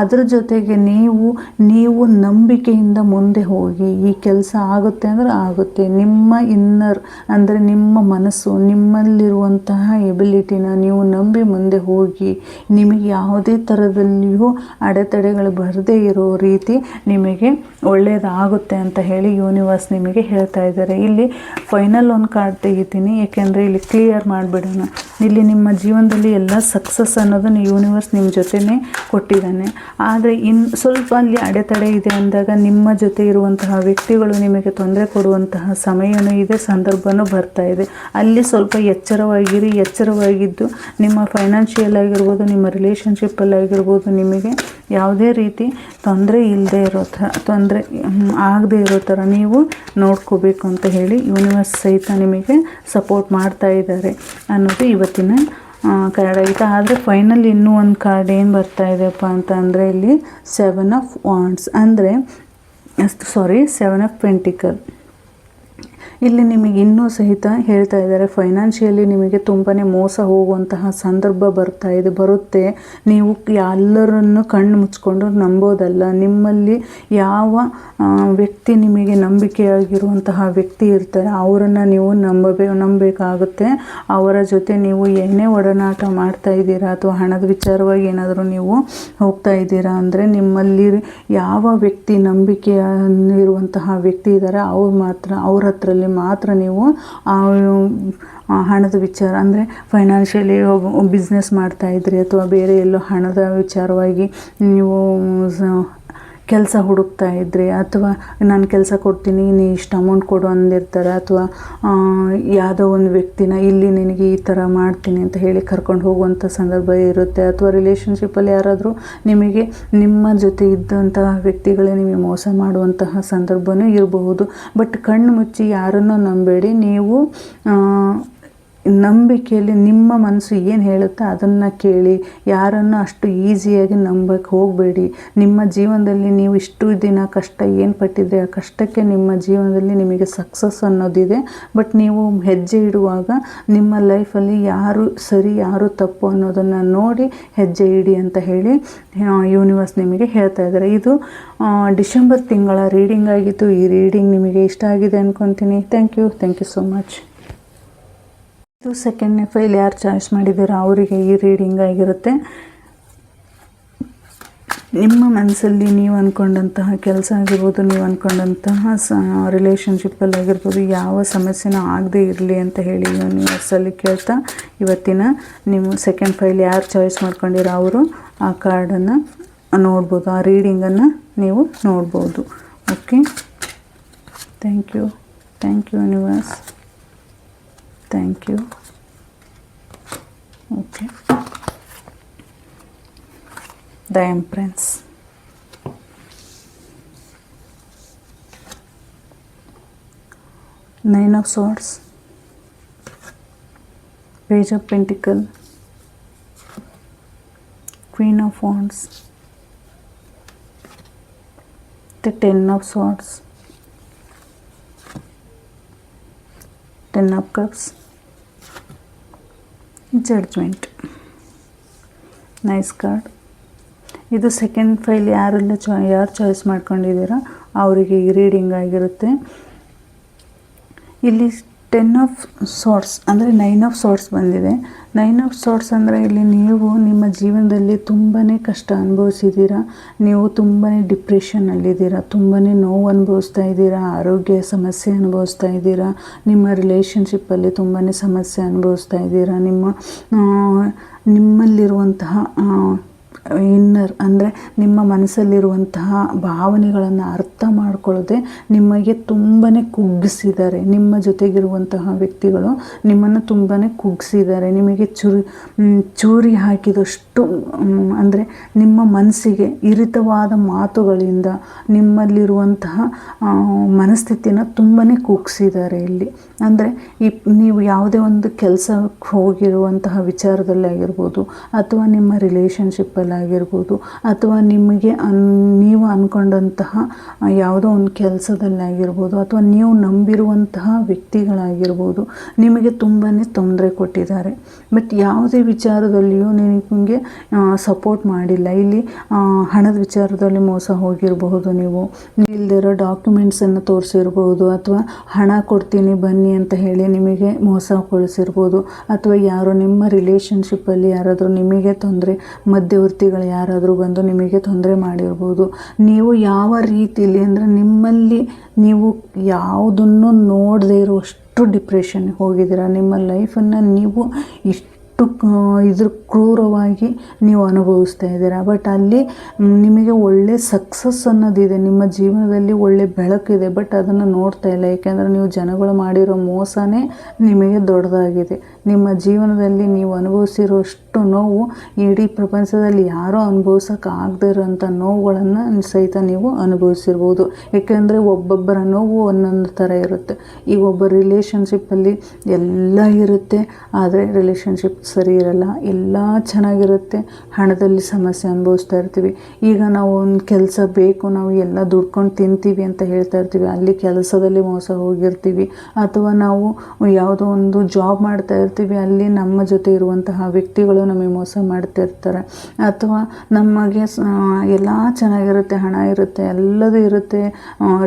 [SPEAKER 1] ಅದ್ರ ಜೊತೆಗೆ ನೀವು ನೀವು ನಂಬಿಕೆಯಿಂದ ಮುಂದೆ ಹೋಗಿ ಈ ಕೆಲಸ ಆಗುತ್ತೆ ಅಂದರೆ ಆಗುತ್ತೆ. ನಿಮ್ಮ ಇನ್ನರ್ ಅಂದರೆ ನಿಮ್ಮ ಮನಸ್ಸು, ನಿಮ್ಮಲ್ಲಿರುವಂತಹ ಎಬಿಲಿಟಿನ ನೀವು ನಂಬಿ ಮುಂದೆ ಹೋಗಿ ನಿಮಗೆ ಯಾವುದೇ ಥರದಲ್ಲಿಯೂ ಅಡೆತಡೆಗಳು ಬರದೇ ಇರೋ ರೀತಿ ನಿಮಗೆ ಒಳ್ಳೆಯದಾಗುತ್ತೆ ಅಂತ ಹೇಳಿ ಯೂನಿವರ್ಸ್ ನಿಮಗೆ ಹೇಳ್ತಾ ಇದ್ದಾರೆ. ಇಲ್ಲಿ ಫೈನಲ್ ಒಂದು ಕಾರ್ಡ್ ತೆಗಿತೀನಿ. ಏಕೆಂದರೆ ಇಲ್ಲಿ ಕ್ಲಿಯರ್ ಮಾಡಿಬಿಡೋಣ. ಇಲ್ಲಿ ನಿಮ್ಮ ಜೀವನದಲ್ಲಿ ಎಲ್ಲ ಸಕ್ಸಸ್ ಅನ್ನೋದನ್ನು ಯೂನಿವರ್ಸ್ ನಿಮ್ಮ ಜೊತೆನೇ ಕೊಟ್ಟಿದ್ದಾನೆ. ಆದರೆ ಇನ್ನು ಸ್ವಲ್ಪ ಅಲ್ಲಿ ಅಡೆತಡೆ ಇದೆ ಅಂದಾಗ ನಿಮ್ಮ ಜೊತೆ ಇರುವಂತಹ ವ್ಯಕ್ತಿಗಳು ನಿಮಗೆ ತೊಂದರೆ ಕೊಡುವಂತಹ ಸಮಯನೂ ಇದೆ, ಸಂದರ್ಭನೂ ಬರ್ತಾ ಇದೆ. ಅಲ್ಲಿ ಸ್ವಲ್ಪ ಎಚ್ಚರವಾಗಿರಿ. ಎಚ್ಚರವಾಗಿದ್ದು ನಿಮ್ಮ ಫೈನಾನ್ಷಿಯಲ್ ಆಗಿರ್ಬೋದು, ನಿಮ್ಮ ರಿಲೇಷನ್ಶಿಪ್ಪಲ್ಲಿ ಆಗಿರ್ಬೋದು ನಿಮಗೆ ಯಾವುದೇ ರೀತಿ ತೊಂದರೆ ಇಲ್ಲದೆ ಇರೋ ಥರ ತೊಂದರೆ ಆಗದೆ ಇರೋ ಥರ ನೀವು ನೋಡ್ಕೋಬೇಕು ಅಂತ ಹೇಳಿ ಯೂನಿವರ್ಸ್ ಸಹಿತ ನಿಮಗೆ ಸಪೋರ್ಟ್ ಮಾಡ್ತಾ ಇದ್ದಾರೆ ಅನ್ನೋದು ಇವತ್ತಿನ ಕಾರ್ಡ್ ಆಯಿತು ಆದರೆ ಫೈನಲ್ ಇನ್ನೂ ಒಂದು ಕಾರ್ಡ್ ಏನು ಬರ್ತಾ ಇದೆಯಪ್ಪ ಅಂತ ಅಂದರೆ ಇಲ್ಲಿ ಸೆವೆನ್ ಆಫ್ ವಾಂಡ್ಸ್ ಅಂದರೆ ಸಾರಿ ಸೆವೆನ್ ಆಫ್ ಪೆಂಟಿಕಲ್ ಇಲ್ಲಿ ನಿಮಗೆ ಇನ್ನೂ ಸಹಿತ ಹೇಳ್ತಾ ಇದ್ದಾರೆ ಫೈನಾನ್ಷಿಯಲಿ ನಿಮಗೆ ತುಂಬಾ ಮೋಸ ಹೋಗುವಂತಹ ಸಂದರ್ಭ ಬರ್ತಾ ಇದೆ, ಬರುತ್ತೆ. ನೀವು ಎಲ್ಲರನ್ನು ಕಣ್ಣು ಮುಚ್ಕೊಂಡು ನಂಬೋದಲ್ಲ. ನಿಮ್ಮಲ್ಲಿ ಯಾವ ವ್ಯಕ್ತಿ ನಿಮಗೆ ನಂಬಿಕೆಯಾಗಿರುವಂತಹ ವ್ಯಕ್ತಿ ಇರ್ತಾರೆ, ಅವರನ್ನು ನೀವು ನಂಬಬೇ, ನಂಬಬೇಕಾಗುತ್ತೆ. ಅವರ ಜೊತೆ ನೀವು ಏನೇ ಒಡನಾಟ ಮಾಡ್ತಾ ಇದ್ದೀರಾ ಅಥವಾ ಹಣದ ವಿಚಾರವಾಗಿ ಏನಾದರೂ ನೀವು ಹೋಗ್ತಾ ಇದ್ದೀರಾ ಅಂದರೆ ನಿಮ್ಮಲ್ಲಿ ಯಾವ ವ್ಯಕ್ತಿ ನಂಬಿಕೆಯ ಇರುವಂತಹ ವ್ಯಕ್ತಿ ಇದ್ದಾರೆ, ಅವ್ರು ಮಾತ್ರ, ಅವ್ರ ಹತ್ರಲ್ಲಿ ಮಾತ್ರ ನೀವು ಹಣದ ವಿಚಾರ ಅಂದರೆ ಫೈನಾನ್ಷಿಯಲಿ ಬಿಸ್ನೆಸ್ ಮಾಡ್ತಾಯಿದ್ರಿ ಅಥವಾ ಬೇರೆ ಎಲ್ಲೋ ಹಣದ ವಿಚಾರವಾಗಿ ನೀವು ಕೆಲಸ ಹುಡುಕ್ತಾ ಇದ್ದರೆ ಅಥವಾ ನಾನು ಕೆಲಸ ಕೊಡ್ತೀನಿ, ನೀ ಇಷ್ಟು ಅಮೌಂಟ್ ಕೊಡು ಅಂದಿರ್ತಾರೆ, ಅಥವಾ ಯಾವುದೋ ಒಂದು ವ್ಯಕ್ತಿನ ಇಲ್ಲಿ ನಿನಗೆ ಈ ಥರ ಮಾಡ್ತೀನಿ ಅಂತ ಹೇಳಿ ಕರ್ಕೊಂಡು ಹೋಗುವಂಥ ಸಂದರ್ಭ ಇರುತ್ತೆ. ಅಥವಾ ರಿಲೇಷನ್ಶಿಪ್ಪಲ್ಲಿ ಯಾರಾದರೂ ನಿಮಗೆ ನಿಮ್ಮ ಜೊತೆ ಇದ್ದಂತಹ ವ್ಯಕ್ತಿಗಳೇ ನಿಮಗೆ ಮೋಸ ಮಾಡುವಂತಹ ಸಂದರ್ಭವೂ ಇರಬಹುದು. ಬಟ್ ಕಣ್ಣು ಮುಚ್ಚಿ ಯಾರನ್ನೂ ನಂಬೇಡಿ. ನೀವು ನಂಬಿಕೆಯಲ್ಲಿ ನಿಮ್ಮ ಮನಸ್ಸು ಏನು ಹೇಳುತ್ತೆ ಅದನ್ನು ಕೇಳಿ, ಯಾರನ್ನು ಅಷ್ಟು ಈಸಿಯಾಗಿ ನಂಬಕ್ಕೆ ಹೋಗಬೇಡಿ. ನಿಮ್ಮ ಜೀವನದಲ್ಲಿ ನೀವು ಇಷ್ಟು ದಿನ ಕಷ್ಟ ಏನು ಪಟ್ಟಿದ್ರೆ ಆ ಕಷ್ಟಕ್ಕೆ ನಿಮ್ಮ ಜೀವನದಲ್ಲಿ ನಿಮಗೆ ಸಕ್ಸಸ್ ಅನ್ನೋದಿದೆ. ಬಟ್ ನೀವು ಹೆಜ್ಜೆ ಇಡುವಾಗ ನಿಮ್ಮ ಲೈಫಲ್ಲಿ ಯಾರು ಸರಿ, ಯಾರು ತಪ್ಪು ಅನ್ನೋದನ್ನು ನೋಡಿ ಹೆಜ್ಜೆ ಇಡಿ ಅಂತ ಹೇಳಿ ಯೂನಿವರ್ಸ್ ನಿಮಗೆ ಹೇಳ್ತಾ ಇದ್ದಾರೆ. ಇದು ಡಿಸೆಂಬರ್ ತಿಂಗಳ ರೀಡಿಂಗ್ ಆಗಿತ್ತು. ಈ ರೀಡಿಂಗ್ ನಿಮಗೆ ಇಷ್ಟ ಆಗಿದೆ ಅಂದ್ಕೊತೀನಿ thank you thank you so much ಇದು ಸೆಕೆಂಡ್ನೇ ಫೈಲ್ ಯಾರು ಚಾಯ್ಸ್ ಮಾಡಿದ್ದೀರೋ ಅವರಿಗೆ ಈ ರೀಡಿಂಗ್ ಆಗಿರುತ್ತೆ. ನಿಮ್ಮ ಮನಸ್ಸಲ್ಲಿ ನೀವು ಅಂದ್ಕೊಂಡಂತಹ ಕೆಲಸ ಆಗಿರ್ಬೋದು, ನೀವು ಅಂದ್ಕೊಂಡಂತಹ ಸ ರಿಲೇಷನ್ಶಿಪ್ಪಲ್ಲಿ ಆಗಿರ್ಬೋದು, ಯಾವ ಸಮಸ್ಯೆನೂ ಆಗದೇ ಇರಲಿ ಅಂತ ಹೇಳಿ ಯೂನಿವರ್ಸಲ್ಲಿ ಕೇಳ್ತಾ ಇವತ್ತಿನ ನೀವು ಸೆಕೆಂಡ್ ಫೈಲ್ ಯಾರು ಚಾಯ್ಸ್ ಮಾಡ್ಕೊಂಡಿರೋ ಅವರು ಆ ಕಾರ್ಡನ್ನು ನೋಡ್ಬೋದು, ಆ ರೀಡಿಂಗನ್ನು ನೀವು ನೋಡ್ಬೋದು. Okay thank you thank you universe thank you. Okay. The empress nine of swords page of pentacle. Queen of wands. The ten of swords. Ten of cups. Judgement nice card ಇದು ಸೆಕೆಂಡ್ ಫೈಲ್ ಯಾರೆಲ್ಲ ಚಾ ಯಾರು choice ಮಾಡ್ಕೊಂಡಿದ್ದೀರಾ, ಅವರಿಗೆ reading ಆಗಿರುತ್ತೆ. ಇಲ್ಲಿ ten of swords ಅಂದರೆ nine of swords ಬಂದಿದೆ. ನೈನ್ ಆಫ್ ಸಾರ್ಟ್ಸ್ ಅಂದರೆ ಇಲ್ಲಿ ನೀವು ನಿಮ್ಮ ಜೀವನದಲ್ಲಿ ತುಂಬಾ ಕಷ್ಟ ಅನುಭವಿಸಿದ್ದೀರಾ? ನೀವು ತುಂಬಾ ಡಿಪ್ರೆಷನ್ನಲ್ಲಿದ್ದೀರಾ ತುಂಬಾ ನೋವು ಅನುಭವಿಸ್ತಾ ಇದ್ದೀರಾ? ಆರೋಗ್ಯ ಸಮಸ್ಯೆ ಅನುಭವಿಸ್ತಾ ಇದ್ದೀರಾ? ನಿಮ್ಮ ರಿಲೇಷನ್ಶಿಪ್ಪಲ್ಲಿ ತುಂಬಾ ಸಮಸ್ಯೆ ಅನುಭವಿಸ್ತಾ ಇದ್ದೀರಾ? ನಿಮ್ಮ ನಿಮ್ಮಲ್ಲಿರುವಂತಹ ಇನ್ನರ್ ಅಂದರೆ ನಿಮ್ಮ ಮನಸ್ಸಲ್ಲಿರುವಂತಹ ಭಾವನೆಗಳನ್ನು ಅರ್ಥ ಮಾಡಿಕೊಳ್ಳದೆ ನಿಮಗೆ ತುಂಬಾ ಕುಗ್ಗಿಸಿದ್ದಾರೆ. ನಿಮ್ಮ ಜೊತೆಗಿರುವಂತಹ ವ್ಯಕ್ತಿಗಳು ನಿಮ್ಮನ್ನು ತುಂಬಾ ಕುಗ್ಗಿಸಿದ್ದಾರೆ ನಿಮಗೆ ಚುರಿ ಚೂರಿ ಹಾಕಿದಷ್ಟು ಅಂದರೆ ನಿಮ್ಮ ಮನಸ್ಸಿಗೆ ಇರಿತವಾದ ಮಾತುಗಳಿಂದ ನಿಮ್ಮಲ್ಲಿರುವಂತಹ ಮನಸ್ಥಿತಿನ ತುಂಬಾ ಕುಗ್ಗಿಸಿದ್ದಾರೆ ಇಲ್ಲಿ. ಅಂದರೆ ಈ ನೀವು ಯಾವುದೇ ಒಂದು ಕೆಲಸಕ್ಕೆ ಹೋಗಿರುವಂತಹ ವಿಚಾರದಲ್ಲಿ ಆಗಿರ್ಬೋದು ಅಥವಾ ನಿಮ್ಮ ರಿಲೇಷನ್ಶಿಪ್ಪಲ್ಲಿ ಆಗಿರ್ಬೋದು. ಅಥವಾ ನಿಮಗೆ ಅನ್, ನೀವು ಅಂದ್ಕೊಂಡಂತಹ ಯಾವುದೋ ಒಂದು ಕೆಲಸದಲ್ಲಿ ಆಗಿರ್ಬೋದು, ಅಥವಾ ನೀವು ನಂಬಿರುವಂತಹ ವ್ಯಕ್ತಿಗಳಾಗಿರ್ಬೋದು, ನಿಮಗೆ ತುಂಬಾ ತೊಂದರೆ ಕೊಟ್ಟಿದ್ದಾರೆ. ಬಟ್ ಯಾವುದೇ ವಿಚಾರದಲ್ಲಿಯೂ ನಿಮಗೆ ಸಪೋರ್ಟ್ ಮಾಡಿಲ್ಲ. ಇಲ್ಲಿ ಹಣದ ವಿಚಾರದಲ್ಲಿ ಮೋಸ ಹೋಗಿರಬಹುದು ನೀವು. ಇಲ್ದಿರೋ ಡಾಕ್ಯುಮೆಂಟ್ಸನ್ನು ತೋರಿಸಿರ್ಬೋದು ಅಥವಾ ಹಣ ಕೊಡ್ತೀನಿ ಬನ್ನಿ ಅಂತ ಹೇಳಿ ನಿಮಗೆ ಮೋಸ ಮೋಸಗೊಳಿಸಿರ್ಬೋದು ಅಥವಾ ಯಾರೋ ನಿಮ್ಮ ರಿಲೇಷನ್ಶಿಪ್ಪಲ್ಲಿ ಯಾರಾದರೂ ನಿಮಗೆ ತೊಂದರೆ, ಮಧ್ಯವರ್ತಿಗಳು ಯಾರಾದರೂ ಬಂದು ನಿಮಗೆ ತೊಂದರೆ ಮಾಡಿರ್ಬೋದು. ನೀವು ಯಾವ ರೀತಿಯಲ್ಲಿ ಅಂದರೆ ನಿಮ್ಮಲ್ಲಿ ನೀವು ಯಾವುದನ್ನು ನೋಡದೇ ಇರುವಷ್ಟು ಡಿಪ್ರೆಷನ್ ಹೋಗಿದ್ದೀರ? ನಿಮ್ಮ ಲೈಫನ್ನು ನೀವು ಇಷ್ಟು ಇದ್ರ ಕ್ರೂರವಾಗಿ ನೀವು ಅನುಭವಿಸ್ತಾ ಇದ್ದೀರಾ? ಬಟ್ ಅಲ್ಲಿ ನಿಮಗೆ ಒಳ್ಳೆ ಸಕ್ಸಸ್ ಅನ್ನೋದಿದೆ. ನಿಮ್ಮ ಜೀವನದಲ್ಲಿ ಒಳ್ಳೆ ಬೆಳಕಿದೆ. ಬಟ್ ಅದನ್ನು ನೋಡ್ತಾ ಇಲ್ಲ. ಏಕೆಂದರೆ ನೀವು ಜನಗಳು ಮಾಡಿರೋ ಮೋಸನೇ ನಿಮಗೆ ದೊಡ್ಡದಾಗಿದೆ. ನಿಮ್ಮ ಜೀವನದಲ್ಲಿ ನೀವು ಅನುಭವಿಸಿರೋಷ್ಟು ನೋವು ಇಡೀ ಪ್ರಪಂಚದಲ್ಲಿ ಯಾರೂ ಅನುಭವಿಸೋಕೆ ಆಗದೇ ಇರೋಂಥ ನೋವುಗಳನ್ನು ಸಹಿತ ನೀವು ಅನುಭವಿಸಿರ್ಬೋದು. ಏಕೆಂದರೆ ಒಬ್ಬೊಬ್ಬರ ನೋವು ಒಂದೊಂದು ಥರ ಇರುತ್ತೆ. ಈಗ ಒಬ್ಬ ರಿಲೇಷನ್ಶಿಪ್ಪಲ್ಲಿ ಎಲ್ಲ ಇರುತ್ತೆ, ಆದರೆ ರಿಲೇಷನ್ಶಿಪ್ ಸರಿ ಇರಲ್ಲ. ಎಲ್ಲ ಚೆನ್ನಾಗಿರುತ್ತೆ. ಹಣದಲ್ಲಿ ಸಮಸ್ಯೆ ಅನುಭವಿಸ್ತಾ ಇರ್ತೀವಿ. ಈಗ ನಾವು ಒಂದು ಕೆಲಸ ಬೇಕು, ನಾವು ಎಲ್ಲ ದುಡ್ಕೊಂಡು ತಿಂತೀವಿ ಅಂತ ಹೇಳ್ತಾ ಇರ್ತೀವಿ. ಅಲ್ಲಿ ಕೆಲಸದಲ್ಲಿ ಮೋಸ ಹೋಗಿರ್ತೀವಿ. ಅಥವಾ ನಾವು ಯಾವುದೋ ಒಂದು ಜಾಬ್ ಮಾಡ್ತಾ ಅಲ್ಲಿ ನಮ್ಮ ಜೊತೆ ಇರುವಂತಹ ವ್ಯಕ್ತಿಗಳು ನಮಗೆ ಮೋಸ ಮಾಡ್ತಿರ್ತಾರೆ. ಅಥವಾ ನಮಗೆ ಎಲ್ಲ ಚೆನ್ನಾಗಿರುತ್ತೆ, ಹಣ ಇರುತ್ತೆ, ಎಲ್ಲದೂ ಇರುತ್ತೆ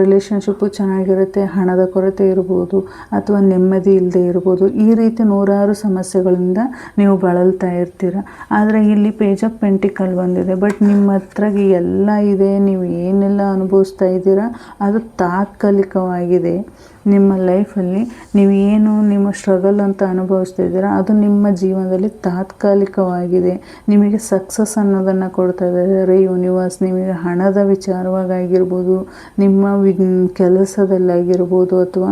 [SPEAKER 1] ರಿಲೇಷನ್ಶಿಪ್ಪು ಚೆನ್ನಾಗಿರುತ್ತೆ, ಹಣದ ಕೊರತೆ ಇರ್ಬೋದು, ಅಥವಾ ನೆಮ್ಮದಿ ಇಲ್ಲದೆ ಇರ್ಬೋದು, ಈ ರೀತಿ ನೂರಾರು ಸಮಸ್ಯೆಗಳಿಂದ ನೀವು ಬಳಲ್ತಾ ಇರ್ತೀರ. ಆದರೆ ಇಲ್ಲಿ ಪೇಜ್ ಆಫ್ ಪೆಂಟಿಕಲ್ ಬಂದಿದೆ. ಬಟ್ ನಿಮ್ಮ ಹತ್ರ ಎಲ್ಲ ಇದೆ, ನೀವು ಏನೆಲ್ಲ ಅನುಭವಿಸ್ತಾ ಇದ್ದೀರಾ, ಅದು ತಾತ್ಕಾಲಿಕವಾಗಿದೆ. ನಿಮ್ಮ ಲೈಫಲ್ಲಿ ನೀವು ಏನು ನಿಮ್ಮ ಸ್ಟ್ರಗಲ್ ಅಂತ ಅನುಭವಿಸ್ತಿದ್ದೀರಾ, ಅದು ನಿಮ್ಮ ಜೀವನದಲ್ಲಿ ತಾತ್ಕಾಲಿಕವಾಗಿದೆ. ನಿಮಗೆ ಸಕ್ಸಸ್ ಅನ್ನೋದನ್ನು ಕೊಡ್ತಾ ಇದ್ದಾರೆ. ಯೂನಿವರ್ಸ್, ನಿಮಗೆ ಹಣದ ವಿಚಾರವಾಗಿರ್ಬೋದು ನಿಮ್ಮ ವಿ ಕೆಲಸದಲ್ಲಾಗಿರ್ಬೋದು, ಅಥವಾ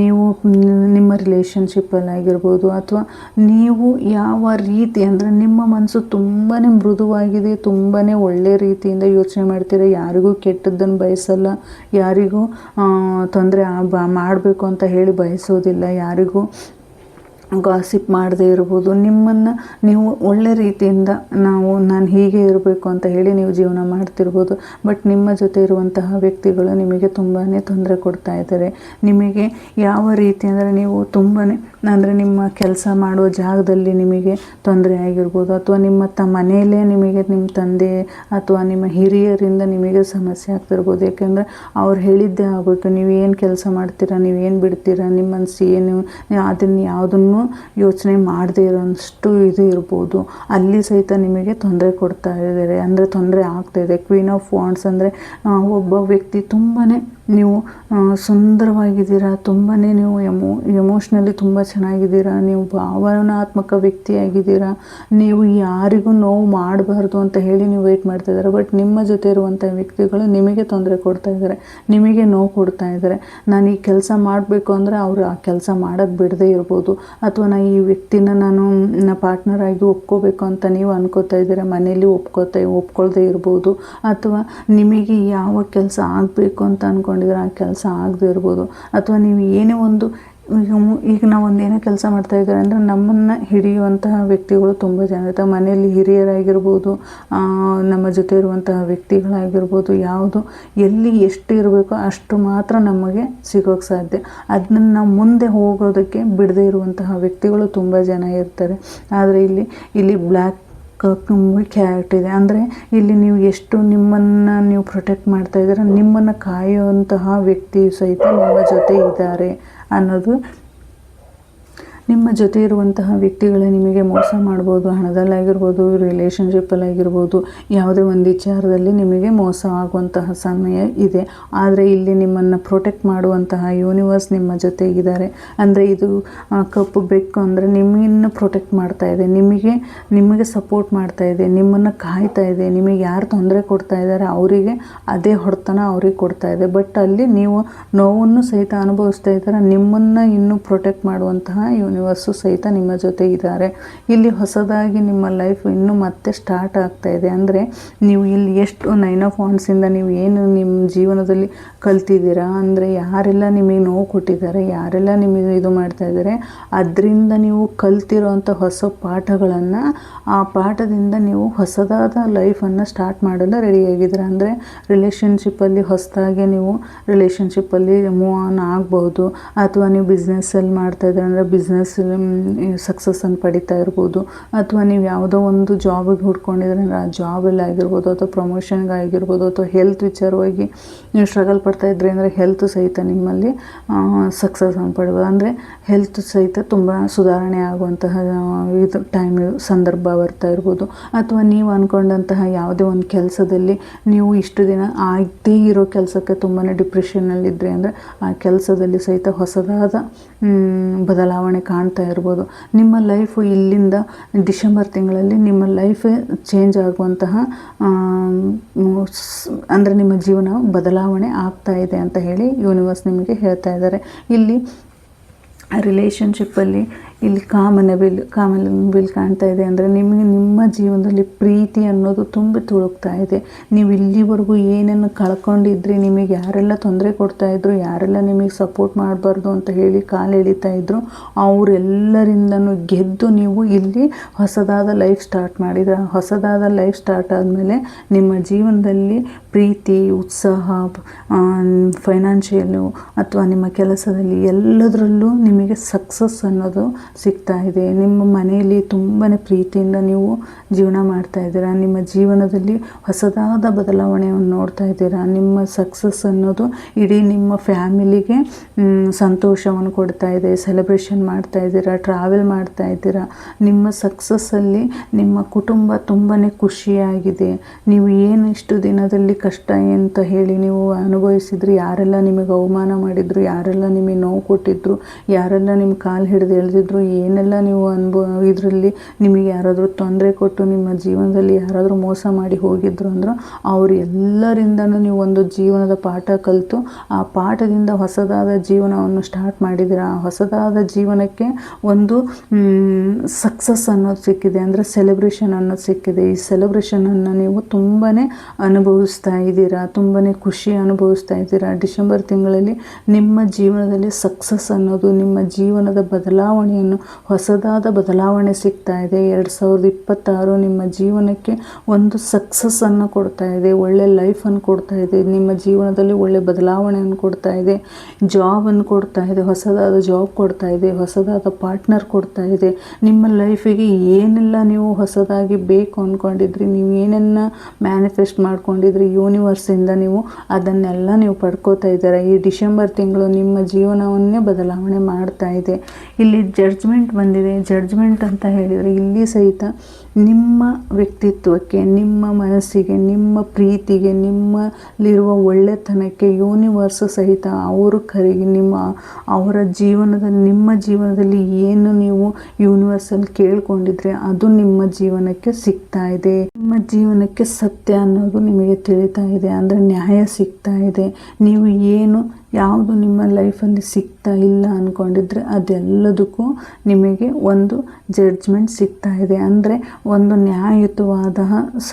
[SPEAKER 1] ನೀವು ನಿಮ್ಮ ರಿಲೇಷನ್ಶಿಪ್ಪಲ್ಲಾಗಿರ್ಬೋದು, ಅಥವಾ ನೀವು ಯಾವ ರೀತಿ ಅಂದರೆ ನಿಮ್ಮ ಮನಸ್ಸು ತುಂಬಾ ಮೃದುವಾಗಿದೆ ತುಂಬಾ ಒಳ್ಳೆ ರೀತಿಯಿಂದ ಯೋಚನೆ ಮಾಡ್ತೀರಾ. ಯಾರಿಗೂ ಕೆಟ್ಟದ್ದನ್ನು ಬಯಸಲ್ಲ. ಯಾರಿಗೂ ತೊಂದರೆ ಮಾಡಬೇಕು ಅಂತ ಹೇಳಿ ಬಯಸೋದಿಲ್ಲ ಯಾರಿಗೂ. ಗಾಸಿಪ್ ಮಾಡದೇ ಇರ್ಬೋದು, ನಿಮ್ಮನ್ನು ನೀವು ಒಳ್ಳೆ ರೀತಿಯಿಂದ ನಾವು, ನಾನು ಹೀಗೆ ಇರಬೇಕು ಅಂತ ಹೇಳಿ ನೀವು ಜೀವನ ಮಾಡ್ತಿರ್ಬೋದು ಬಟ್ ನಿಮ್ಮ ಜೊತೆ ಇರುವಂತಹ ವ್ಯಕ್ತಿಗಳು ನಿಮಗೆ ತುಂಬಾ ತೊಂದರೆ ಕೊಡ್ತಾ ಇದ್ದಾರೆ. ನಿಮಗೆ ಯಾವ ರೀತಿ ಅಂದರೆ ನೀವು ತುಂಬಾ ಅಂದರೆ ನಿಮ್ಮ ಕೆಲಸ ಮಾಡುವ ಜಾಗದಲ್ಲಿ ನಿಮಗೆ ತೊಂದರೆ ಆಗಿರ್ಬೋದು, ಅಥವಾ ನಿಮ್ಮ ತ ಮನೆಯಲ್ಲೇ ನಿಮಗೆ ನಿಮ್ಮ ತಂದೆ ಅಥವಾ ನಿಮ್ಮ ಹಿರಿಯರಿಂದ ನಿಮಗೆ ಸಮಸ್ಯೆ ಆಗ್ತಿರ್ಬೋದು, ಯಾಕೆಂದರೆ ಅವ್ರು ಹೇಳಿದ್ದೇ ಆಗಬೇಕು, ನೀವು ಏನು ಕೆಲಸ ಮಾಡ್ತೀರಾ, ನೀವು ಏನು ಬಿಡ್ತೀರಾ ನಿಮ್ಮ ಮನಸ್ಸು ಏನು, ಅದನ್ನು ಯಾವುದನ್ನು ಯೋಚನೆ ಮಾಡದೇ ಇರೋಷ್ಟು ಇದು ಇರ್ಬೋದು. ಅಲ್ಲಿ ಸಹಿತ ನಿಮಗೆ ತೊಂದರೆ ಕೊಡ್ತಾ ಇದ್ದಾರೆ. ಅಂದರೆ ತೊಂದರೆ ಆಗ್ತಾ ಇದೆ. ಕ್ವೀನ್ ಆಫ್ ವಾಂಡ್ಸ್ ಅಂದರೆ ಒಬ್ಬ ವ್ಯಕ್ತಿ ತುಂಬಾ ನೀವು ಸುಂದರವಾಗಿದ್ದೀರಾ ತುಂಬಾ ನೀವು ಎಮೋ ಎಮೋಷ್ನಲಿ ತುಂಬ ಚೆನ್ನಾಗಿದ್ದೀರಾ, ನೀವು ಭಾವನಾತ್ಮಕ ವ್ಯಕ್ತಿಯಾಗಿದ್ದೀರಾ, ನೀವು ಯಾರಿಗೂ ನೋವು ಮಾಡಬಾರ್ದು ಅಂತ ಹೇಳಿ ನೀವು ವೆಯ್ಟ್ ಮಾಡ್ತಾ ಇದ್ದಾರೆ ಬಟ್ ನಿಮ್ಮ ಜೊತೆ ಇರುವಂಥ ವ್ಯಕ್ತಿಗಳು ನಿಮಗೆ ತೊಂದರೆ ಕೊಡ್ತಾ ಇದ್ದಾರೆ, ನಿಮಗೆ ನೋವು ಕೊಡ್ತಾ ಇದ್ದಾರೆ. ನಾನು ಈ ಕೆಲಸ ಮಾಡಬೇಕು ಅಂದರೆ ಅವರು ಆ ಕೆಲಸ ಮಾಡೋಕ್ಕೆ ಬಿಡದೇ ಇರ್ಬೋದು. ಅಥವಾ ನಾ ಈ ವ್ಯಕ್ತಿನ ನಾನು ನನ್ನ ಪಾರ್ಟ್ನರ್ ಆಗಿ ಒಪ್ಕೋಬೇಕು ಅಂತ ನೀವು ಅನ್ಕೋತಾ ಇದ್ದೀರಾ, ಮನೇಲಿ ಒಪ್ಕೋತಾ, ಒಪ್ಕೊಳ್ದೇ ಇರ್ಬೋದು. ಅಥವಾ ನಿಮಗೆ ಯಾವ ಕೆಲಸ ಆಗಬೇಕು ಅಂತ ಅಂದ್ಕೊಂಡಿದ್ರೆ ಆ ಕೆಲಸ ಆಗದೇ ಇರ್ಬೋದು. ಅಥವಾ ನೀವು ಏನೇ ಒಂದು ಈಗ ನಾವು ಒಂದೇನೋ ಕೆಲಸ ಮಾಡ್ತಾ ಇದ್ದಾರೆ ಅಂದರೆ ನಮ್ಮನ್ನು ಹಿಡಿಯುವಂತಹ ವ್ಯಕ್ತಿಗಳು ತುಂಬ ಜನ ಇರ್ತಾರೆ. ಮನೆಯಲ್ಲಿ ಹಿರಿಯರಾಗಿರ್ಬೋದು ನಮ್ಮ ಜೊತೆ ಇರುವಂತಹ ವ್ಯಕ್ತಿಗಳಾಗಿರ್ಬೋದು, ಯಾವುದು ಎಲ್ಲಿ ಎಷ್ಟು ಇರಬೇಕೋ ಅಷ್ಟು ಮಾತ್ರ ನಮಗೆ ಸಿಗೋಕ್ಕೆ ಸಾಧ್ಯ. ಅದನ್ನ ನಾವು ಮುಂದೆ ಹೋಗೋದಕ್ಕೆ ಬಿಡದೇ ಇರುವಂತಹ ವ್ಯಕ್ತಿಗಳು ತುಂಬ ಜನ ಇರ್ತಾರೆ. ಆದರೆ ಇಲ್ಲಿ ಇಲ್ಲಿ ಬ್ಲ್ಯಾಕ್ ಕ್ಯಾರೆಕ್ಟ್ ಇದೆ. ಅಂದರೆ ಇಲ್ಲಿ ನೀವು ಎಷ್ಟು ನಿಮ್ಮನ್ನು ನೀವು ಪ್ರೊಟೆಕ್ಟ್ ಮಾಡ್ತಾ ಇದ್ದೀರ, ನಿಮ್ಮನ್ನು ಕಾಯುವಂತಹ ವ್ಯಕ್ತಿ ಸಹಿತ ನಿಮ್ಮ ಜೊತೆ ಇದ್ದಾರೆ ಅನ್ನೋದು ನಿಮ್ಮ ಜೊತೆ ಇರುವಂತಹ ವ್ಯಕ್ತಿಗಳೇ ನಿಮಗೆ ಮೋಸ ಮಾಡ್ಬೋದು, ಹಣದಲ್ಲಾಗಿರ್ಬೋದು ರಿಲೇಷನ್ಶಿಪ್ಪಲ್ಲಾಗಿರ್ಬೋದು ಯಾವುದೇ ಒಂದು ವಿಚಾರದಲ್ಲಿ ನಿಮಗೆ ಮೋಸ ಆಗುವಂತಹ ಸಮಯ ಇದೆ. ಆದರೆ ಇಲ್ಲಿ ನಿಮ್ಮನ್ನು ಪ್ರೊಟೆಕ್ಟ್ ಮಾಡುವಂತಹ ಯೂನಿವರ್ಸ್ ನಿಮ್ಮ ಜೊತೆಗಿದ್ದಾರೆ ಅಂದರೆ ಇದು ಕಪ್ಪು ಬೆಕ್ಕು ಅಂದರೆ ನಿಮ್ಮನ್ನು ಪ್ರೊಟೆಕ್ಟ್ ಮಾಡ್ತಾ ಇದೆ. ನಿಮಗೆ ನಿಮಗೆ ಸಪೋರ್ಟ್ ಮಾಡ್ತಾ ಇದೆ. ನಿಮ್ಮನ್ನು ಕಾಯ್ತಾ ಇದೆ. ನಿಮಗೆ ಯಾರು ತೊಂದರೆ ಕೊಡ್ತಾ ಇದ್ದಾರೆ ಅವರಿಗೆ ಅದೇ ಹೊಡೆತನ ಅವ್ರಿಗೆ ಕೊಡ್ತಾ ಇದೆ. ಬಟ್ ಅಲ್ಲಿ ನೀವು ನೋವನ್ನು ಸಹಿತ ಅನುಭವಿಸ್ತಾ ಇದ್ದಾರೆ, ನಿಮ್ಮನ್ನು ಇನ್ನೂ ಪ್ರೊಟೆಕ್ಟ್ ಮಾಡುವಂತಹ ಯೂನಿವರ್ಸು ಸಹಿತ ನಿಮ್ಮ ಜೊತೆ ಇದ್ದಾರೆ. ಇಲ್ಲಿ ಹೊಸದಾಗಿ ನಿಮ್ಮ ಲೈಫ್ ಇನ್ನೂ ಮತ್ತೆ ಸ್ಟಾರ್ಟ್ ಆಗ್ತಾ ಇದೆ. ಅಂದರೆ ನೀವು ಇಲ್ಲಿ ಎಷ್ಟು ನೈನ್ ಆಫ್ ವಾನ್ಸಿಂದ ನೀವು ಏನು ನಿಮ್ಮ ಜೀವನದಲ್ಲಿ ಕಲ್ತಿದ್ದೀರಾ? ಅಂದರೆ ಯಾರೆಲ್ಲ ನಿಮಗೆ ನೋವು ಕೊಟ್ಟಿದ್ದಾರೆ, ಯಾರೆಲ್ಲ ನಿಮಗೆ ಇದು ಮಾಡ್ತಾ ಇದ್ದಾರೆ, ಅದರಿಂದ ನೀವು ಕಲ್ತಿರೋವಂಥ ಹೊಸ ಪಾಠಗಳನ್ನು ಆ ಪಾಠದಿಂದ ನೀವು ಹೊಸದಾದ ಲೈಫನ್ನು ಸ್ಟಾರ್ಟ್ ಮಾಡಲು ರೆಡಿಯಾಗಿದ್ದೀರ ಅಂದರೆ ರಿಲೇಷನ್ಶಿಪ್ಪಲ್ಲಿ ಹೊಸದಾಗಿ ನೀವು ರಿಲೇಷನ್ಶಿಪ್ಪಲ್ಲಿ ಮೂವ್ ಆನ್ ಆಗ್ಬೋದು ಅಥವಾ ನೀವು ಬಿಸ್ನೆಸ್ಸಲ್ಲಿ ಮಾಡ್ತಾ ಇದ್ದೀರ? ಅಂದರೆ ಬಿಸ್ನೆಸ್ ಸಕ್ಸಸ್ಸನ್ನು ಪಡಿತಾ ಇರ್ಬೋದು. ಅಥವಾ ನೀವು ಯಾವುದೋ ಒಂದು ಜಾಬಿಗೆ ಹುಡ್ಕೊಂಡಿದ್ರೆ, ಆ ಜಾಬಲ್ಲಿ ಆಗಿರ್ಬೋದು ಅಥವಾ ಪ್ರಮೋಷನ್ಗೆ ಆಗಿರ್ಬೋದು ಅಥವಾ ಹೆಲ್ತ್ ವಿಚಾರವಾಗಿ ನೀವು ಸ್ಟ್ರಗಲ್ ಪಡ್ತಾ ಇದ್ರೆ ಅಂದರೆ ಹೆಲ್ತ್ ಸಹಿತ ನಿಮ್ಮಲ್ಲಿ ಸಕ್ಸಸ್ಸನ್ನು ಪಡ್ಬೋದು. ಅಂದರೆ ಹೆಲ್ತ್ ಸಹಿತ ತುಂಬ ಸುಧಾರಣೆ ಆಗುವಂತಹ ಇದು ಟೈಮ್ ಸಂದರ್ಭ ಬರ್ತಾ ಇರ್ಬೋದು. ಅಥವಾ ನೀವು ಅಂದ್ಕೊಂಡಂತಹ ಯಾವುದೇ ಒಂದು ಕೆಲಸದಲ್ಲಿ ನೀವು ಇಷ್ಟು ದಿನ ಆಗದೇ ಇರೋ ಕೆಲಸಕ್ಕೆ ತುಂಬಾ ಡಿಪ್ರೆಷನ್ನಲ್ಲಿದ್ದರೆ ಅಂದರೆ ಆ ಕೆಲಸದಲ್ಲಿ ಸಹಿತ ಹೊಸದಾದ ಬದಲಾವಣೆ ಬದಲಾವಣೆ ಕಾಣ್ತಾ ಇರ್ಬೋದು. ನಿಮ್ಮ ಲೈಫು ಇಲ್ಲಿಂದ ಡಿಸೆಂಬರ್ ತಿಂಗಳಲ್ಲಿ ನಿಮ್ಮ ಲೈಫೇ ಚೇಂಜ್ ಆಗುವಂತಹ ಅಂದರೆ ನಿಮ್ಮ ಜೀವನ ಬದಲಾವಣೆ ಆಗ್ತಾ ಇದೆ ಅಂತ ಹೇಳಿ ಯೂನಿವರ್ಸ್ ನಿಮಗೆ ಹೇಳ್ತಾ ಇದ್ದಾರೆ. ಇಲ್ಲಿ ರಿಲೇಷನ್ಶಿಪ್ಪಲ್ಲಿ ಇಲ್ಲಿ ಕಾಮನ ಬಿಲ್ ಕಾಮನ ಬಿಲ್ ಕಾಣ್ತಾ ಇದೆ ಅಂದರೆ ನಿಮಗೆ ನಿಮ್ಮ ಜೀವನದಲ್ಲಿ ಪ್ರೀತಿ ಅನ್ನೋದು ತುಂಬಿ ತುಳುಕ್ತಾ ಇದೆ. ನೀವು ಇಲ್ಲಿವರೆಗೂ ಏನೇನು ಕಳ್ಕೊಂಡಿದ್ರಿ, ನಿಮಗೆ ಯಾರೆಲ್ಲ ತೊಂದರೆ ಕೊಡ್ತಾ ಇದ್ರು, ಯಾರೆಲ್ಲ ನಿಮಗೆ ಸಪೋರ್ಟ್ ಮಾಡಬಾರ್ದು ಅಂತ ಹೇಳಿ ಕಾಲು ಎಳಿತಾ ಇದ್ರು, ಅವರೆಲ್ಲರಿಂದನೂ ಗೆದ್ದು ನೀವು ಇಲ್ಲಿ ಹೊಸದಾದ ಲೈಫ್ ಸ್ಟಾರ್ಟ್ ಮಾಡಿದ ಹೊಸದಾದ ಲೈಫ್ ಸ್ಟಾರ್ಟ್ ಆದಮೇಲೆ ನಿಮ್ಮ ಜೀವನದಲ್ಲಿ ಪ್ರೀತಿ, ಉತ್ಸಾಹ ಫೈನಾನ್ಷಿಯಲು ಅಥವಾ ನಿಮ್ಮ ಕೆಲಸದಲ್ಲಿ ಎಲ್ಲದರಲ್ಲೂ ನಿಮಗೆ ಸಕ್ಸಸ್ ಅನ್ನೋದು ಸಿಗ್ತಾ ಇದೆ. ನಿಮ್ಮ ಮನೆಯಲ್ಲಿ ತುಂಬಾ ಪ್ರೀತಿಯಿಂದ ನೀವು ಜೀವನ ಮಾಡ್ತಾ ಇದ್ದೀರಾ? ನಿಮ್ಮ ಜೀವನದಲ್ಲಿ ಹೊಸದಾದ ಬದಲಾವಣೆಯನ್ನು ನೋಡ್ತಾ ಇದ್ದೀರಾ? ನಿಮ್ಮ ಸಕ್ಸಸ್ ಅನ್ನೋದು ಇಡೀ ನಿಮ್ಮ ಫ್ಯಾಮಿಲಿಗೆ ಸಂತೋಷವನ್ನು ಕೊಡ್ತಾ ಇದೆ. ಸೆಲೆಬ್ರೇಷನ್ ಮಾಡ್ತಾ ಇದ್ದೀರಾ? ಟ್ರಾವೆಲ್ ಮಾಡ್ತಾ ಇದ್ದೀರಾ? ನಿಮ್ಮ ಸಕ್ಸಸ್ಸಲ್ಲಿ ನಿಮ್ಮ ಕುಟುಂಬ ತುಂಬಾ ಖುಷಿಯಾಗಿದೆ. ನೀವು ಏನು ಇಷ್ಟು ದಿನದಲ್ಲಿ ಕಷ್ಟ ಅಂತ ಹೇಳಿ ನೀವು ಅನುಭವಿಸಿದ್ರಿ? ಯಾರೆಲ್ಲ ನಿಮಗೆ ಅವಮಾನ ಮಾಡಿದ್ರು? ಯಾರೆಲ್ಲ ನಿಮಗೆ ನೋವು ಕೊಟ್ಟಿದ್ರು? ಯಾರೆಲ್ಲ ನಿಮ್ಮ ಕಾಲು ಹಿಡಿದು ಎಳೆದಿದ್ರು? ಏನೆಲ್ಲ ನೀವು ಅನುಭವ ಇದರಲ್ಲಿ ನಿಮಗೆ ಯಾರಾದರೂ ತೊಂದರೆ ಕೊಟ್ಟು ನಿಮ್ಮ ಜೀವನದಲ್ಲಿ ಯಾರಾದರೂ ಮೋಸ ಮಾಡಿ ಹೋಗಿದ್ರು ಅಂದ್ರೆ ಅವರು ಎಲ್ಲರಿಂದನೂ ನೀವು ಒಂದು ಜೀವನದ ಪಾಠ ಕಲಿತು ಆ ಪಾಠದಿಂದ ಹೊಸದಾದ ಜೀವನವನ್ನು ಸ್ಟಾರ್ಟ್ ಮಾಡಿದ್ದೀರಾ? ಆ ಹೊಸದಾದ ಜೀವನಕ್ಕೆ ಒಂದು ಸಕ್ಸಸ್ ಅನ್ನೋದು ಸಿಕ್ಕಿದೆ ಅಂದರೆ ಸೆಲೆಬ್ರೇಷನ್ ಅನ್ನೋದು ಸಿಕ್ಕಿದೆ. ಈ ಸೆಲೆಬ್ರೇಷನನ್ನು ನೀವು ತುಂಬಾ ಅನುಭವಿಸ್ತಾ ಇದ್ದೀರಾ? ತುಂಬಾ ಖುಷಿ ಅನುಭವಿಸ್ತಾ ಇದ್ದೀರಾ? ಡಿಸೆಂಬರ್ ತಿಂಗಳಲ್ಲಿ ನಿಮ್ಮ ಜೀವನದಲ್ಲಿ ಸಕ್ಸಸ್ ಅನ್ನೋದು, ನಿಮ್ಮ ಜೀವನದ ಬದಲಾವಣೆಯನ್ನು ಹೊಸದಾದ ಬದಲಾವಣೆ ಸಿಗ್ತಾ ಇದೆ. ಎರಡು ಸಾವಿರದ ಇಪ್ಪತ್ತಾರು ನಿಮ್ಮ ಜೀವನಕ್ಕೆ ಒಂದು ಸಕ್ಸಸ್ಸನ್ನು ಕೊಡ್ತಾ ಇದೆ. ಒಳ್ಳೆ ಲೈಫನ್ನು ಕೊಡ್ತಾ ಇದೆ. ನಿಮ್ಮ ಜೀವನದಲ್ಲಿ ಒಳ್ಳೆ ಬದಲಾವಣೆಯನ್ನು ಕೊಡ್ತಾ ಇದೆ. ಜಾಬನ್ನು ಕೊಡ್ತಾ ಇದೆ. ಹೊಸದಾದ ಜಾಬ್ ಕೊಡ್ತಾ ಇದೆ. ಹೊಸದಾದ ಪಾರ್ಟ್ನರ್ ಕೊಡ್ತಾ ಇದೆ. ನಿಮ್ಮ ಲೈಫಿಗೆ ಏನೆಲ್ಲ ನೀವು ಹೊಸದಾಗಿ ಬೇಕು ಅಂದ್ಕೊಂಡಿದ್ರಿ ನೀವು ಏನನ್ನ ಮ್ಯಾನಿಫೆಸ್ಟ್ ಮಾಡ್ಕೊಂಡಿದ್ರಿ ಯೂನಿವರ್ಸಿಂದ ನೀವು ಅದನ್ನೆಲ್ಲ ನೀವು ಪಡ್ಕೋತಾ ಇದ್ದೀರಾ. ಈ ಡಿಸೆಂಬರ್ ತಿಂಗಳು ನಿಮ್ಮ ಜೀವನವನ್ನೇ ಬದಲಾವಣೆ ಮಾಡ್ತಾ ಇದೆ. ಇಲ್ಲಿ ಜಡ್ಜ್ಮೆಂಟ್ ಬಂದಿದೆ ಜಡ್ಜ್ಮೆಂಟ್ ಅಂತ ಹೇಳಿದರೆ ಇಲ್ಲಿ ಸಹಿತ ನಿಮ್ಮ ವ್ಯಕ್ತಿತ್ವಕ್ಕೆ, ನಿಮ್ಮ ಮನಸ್ಸಿಗೆ, ನಿಮ್ಮ ಪ್ರೀತಿಗೆ, ನಿಮ್ಮಲ್ಲಿರುವ ಒಳ್ಳೆತನಕ್ಕೆ ಯೂನಿವರ್ಸ್ ಸಹಿತ ಅವರು ಕರೆಗೆ ನಿಮ್ಮ, ಅವರ ಜೀವನದ, ನಿಮ್ಮ ಜೀವನದಲ್ಲಿ ಏನು ನೀವು ಯೂನಿವರ್ಸಲ್ಲಿ ಕೇಳ್ಕೊಂಡಿದ್ರೆ ಅದು ನಿಮ್ಮ ಜೀವನಕ್ಕೆ ಸಿಗ್ತಾ ಇದೆ. ನಿಮ್ಮ ಜೀವನಕ್ಕೆ ಸತ್ಯ ಅನ್ನೋದು ನಿಮಗೆ ತಿಳಿತಾ ಇದೆ, ಅಂದರೆ ನ್ಯಾಯ ಸಿಗ್ತಾ ಇದೆ. ನೀವು ಏನು ಯಾವುದು ನಿಮ್ಮ ಲೈಫಲ್ಲಿ ಸಿಗ್ತಾ ಇಲ್ಲ ಅಂದ್ಕೊಂಡಿದ್ರೆ ಅದೆಲ್ಲದಕ್ಕೂ ನಿಮಗೆ ಒಂದು ಜಡ್ಜ್ಮೆಂಟ್ ಸಿಗ್ತಾ ಇದೆ. ಅಂದರೆ ಒಂದು ನ್ಯಾಯಯುತವಾದ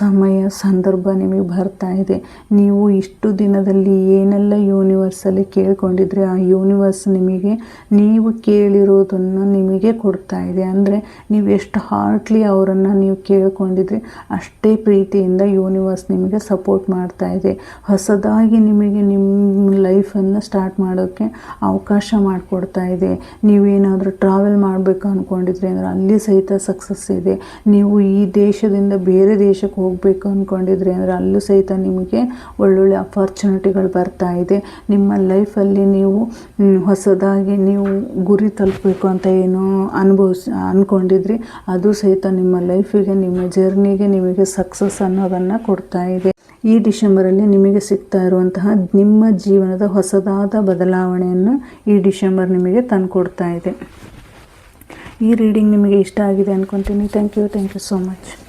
[SPEAKER 1] ಸಮಯ, ಸಂದರ್ಭ ನಿಮಗೆ ಬರ್ತಾ ಇದೆ. ನೀವು ಇಷ್ಟು ದಿನದಲ್ಲಿ ಏನೆಲ್ಲ ಯೂನಿವರ್ಸಲ್ಲಿ ಕೇಳ್ಕೊಂಡಿದ್ರೆ ಆ ಯೂನಿವರ್ಸ್ ನಿಮಗೆ, ನೀವು ಕೇಳಿರೋದನ್ನು ನಿಮಗೆ ಕೊಡ್ತಾ ಇದೆ. ಅಂದರೆ ನೀವು ಎಷ್ಟು ಹಾರ್ಟ್ಲಿ ಅವರನ್ನು ನೀವು ಕೇಳ್ಕೊಂಡಿದ್ರೆ ಅಷ್ಟೇ ಪ್ರೀತಿಯಿಂದ ಯೂನಿವರ್ಸ್ ನಿಮಗೆ ಸಪೋರ್ಟ್ ಮಾಡ್ತಾ ಇದೆ. ಹೊಸದಾಗಿ ನಿಮಗೆ ನಿಮ್ಮ ಲೈಫನ್ನು ಸ್ಟಾರ್ಟ್ ಮಾಡೋಕ್ಕೆ ಅವಕಾಶ ಮಾಡಿಕೊಡ್ತಾ ಇದೆ. ನೀವೇನಾದರೂ ಟ್ರಾವೆಲ್ ಮಾಡಬೇಕು ಅಂದ್ಕೊಂಡಿದ್ರಿ ಅಂದರೆ ಅಲ್ಲಿ ಸಹಿತ ಸಕ್ಸಸ್ ಇದೆ. ನೀವು ಈ ದೇಶದಿಂದ ಬೇರೆ ದೇಶಕ್ಕೆ ಹೋಗಬೇಕು ಅಂದ್ಕೊಂಡಿದ್ರಿ ಅಂದರೆ ಅಲ್ಲೂ ಸಹಿತ ನಿಮಗೆ ಒಳ್ಳೊಳ್ಳೆ ಅಪಾರ್ಚುನಿಟಿಗಳು ಬರ್ತಾ ಇದೆ. ನಿಮ್ಮ ಲೈಫಲ್ಲಿ ನೀವು ಹೊಸದಾಗಿ ನೀವು ಗುರಿ ತಲುಪಬೇಕು ಅಂತ ಏನು ಅನುಭವಿಸ್ ಅಂದ್ಕೊಂಡಿದ್ರಿ ಅದು ಸಹಿತ ನಿಮ್ಮ ಲೈಫಿಗೆ ನಿಮ್ಮ ಜರ್ನಿಗೆ ನಿಮಗೆ ಸಕ್ಸಸ್ ಅನ್ನೋದನ್ನು ಕೊಡ್ತಾ ಇದೆ. ಈ ಡಿಸೆಂಬರಲ್ಲಿ ನಿಮಗೆ ಸಿಗ್ತಾ ಇರುವಂತಹ ನಿಮ್ಮ ಜೀವನದ ಹೊಸದಾದ ಬದಲಾವಣೆಯನ್ನು ಈ ಡಿಸೆಂಬರ್ ನಿಮಗೆ ತಂದುಕೊಡ್ತಾ ಇದೆ. ಈ ರೀಡಿಂಗ್ ನಿಮಗೆ ಇಷ್ಟ ಆಗಿದೆ ಅಂದ್ಕೊತೀನಿ thank you thank you so much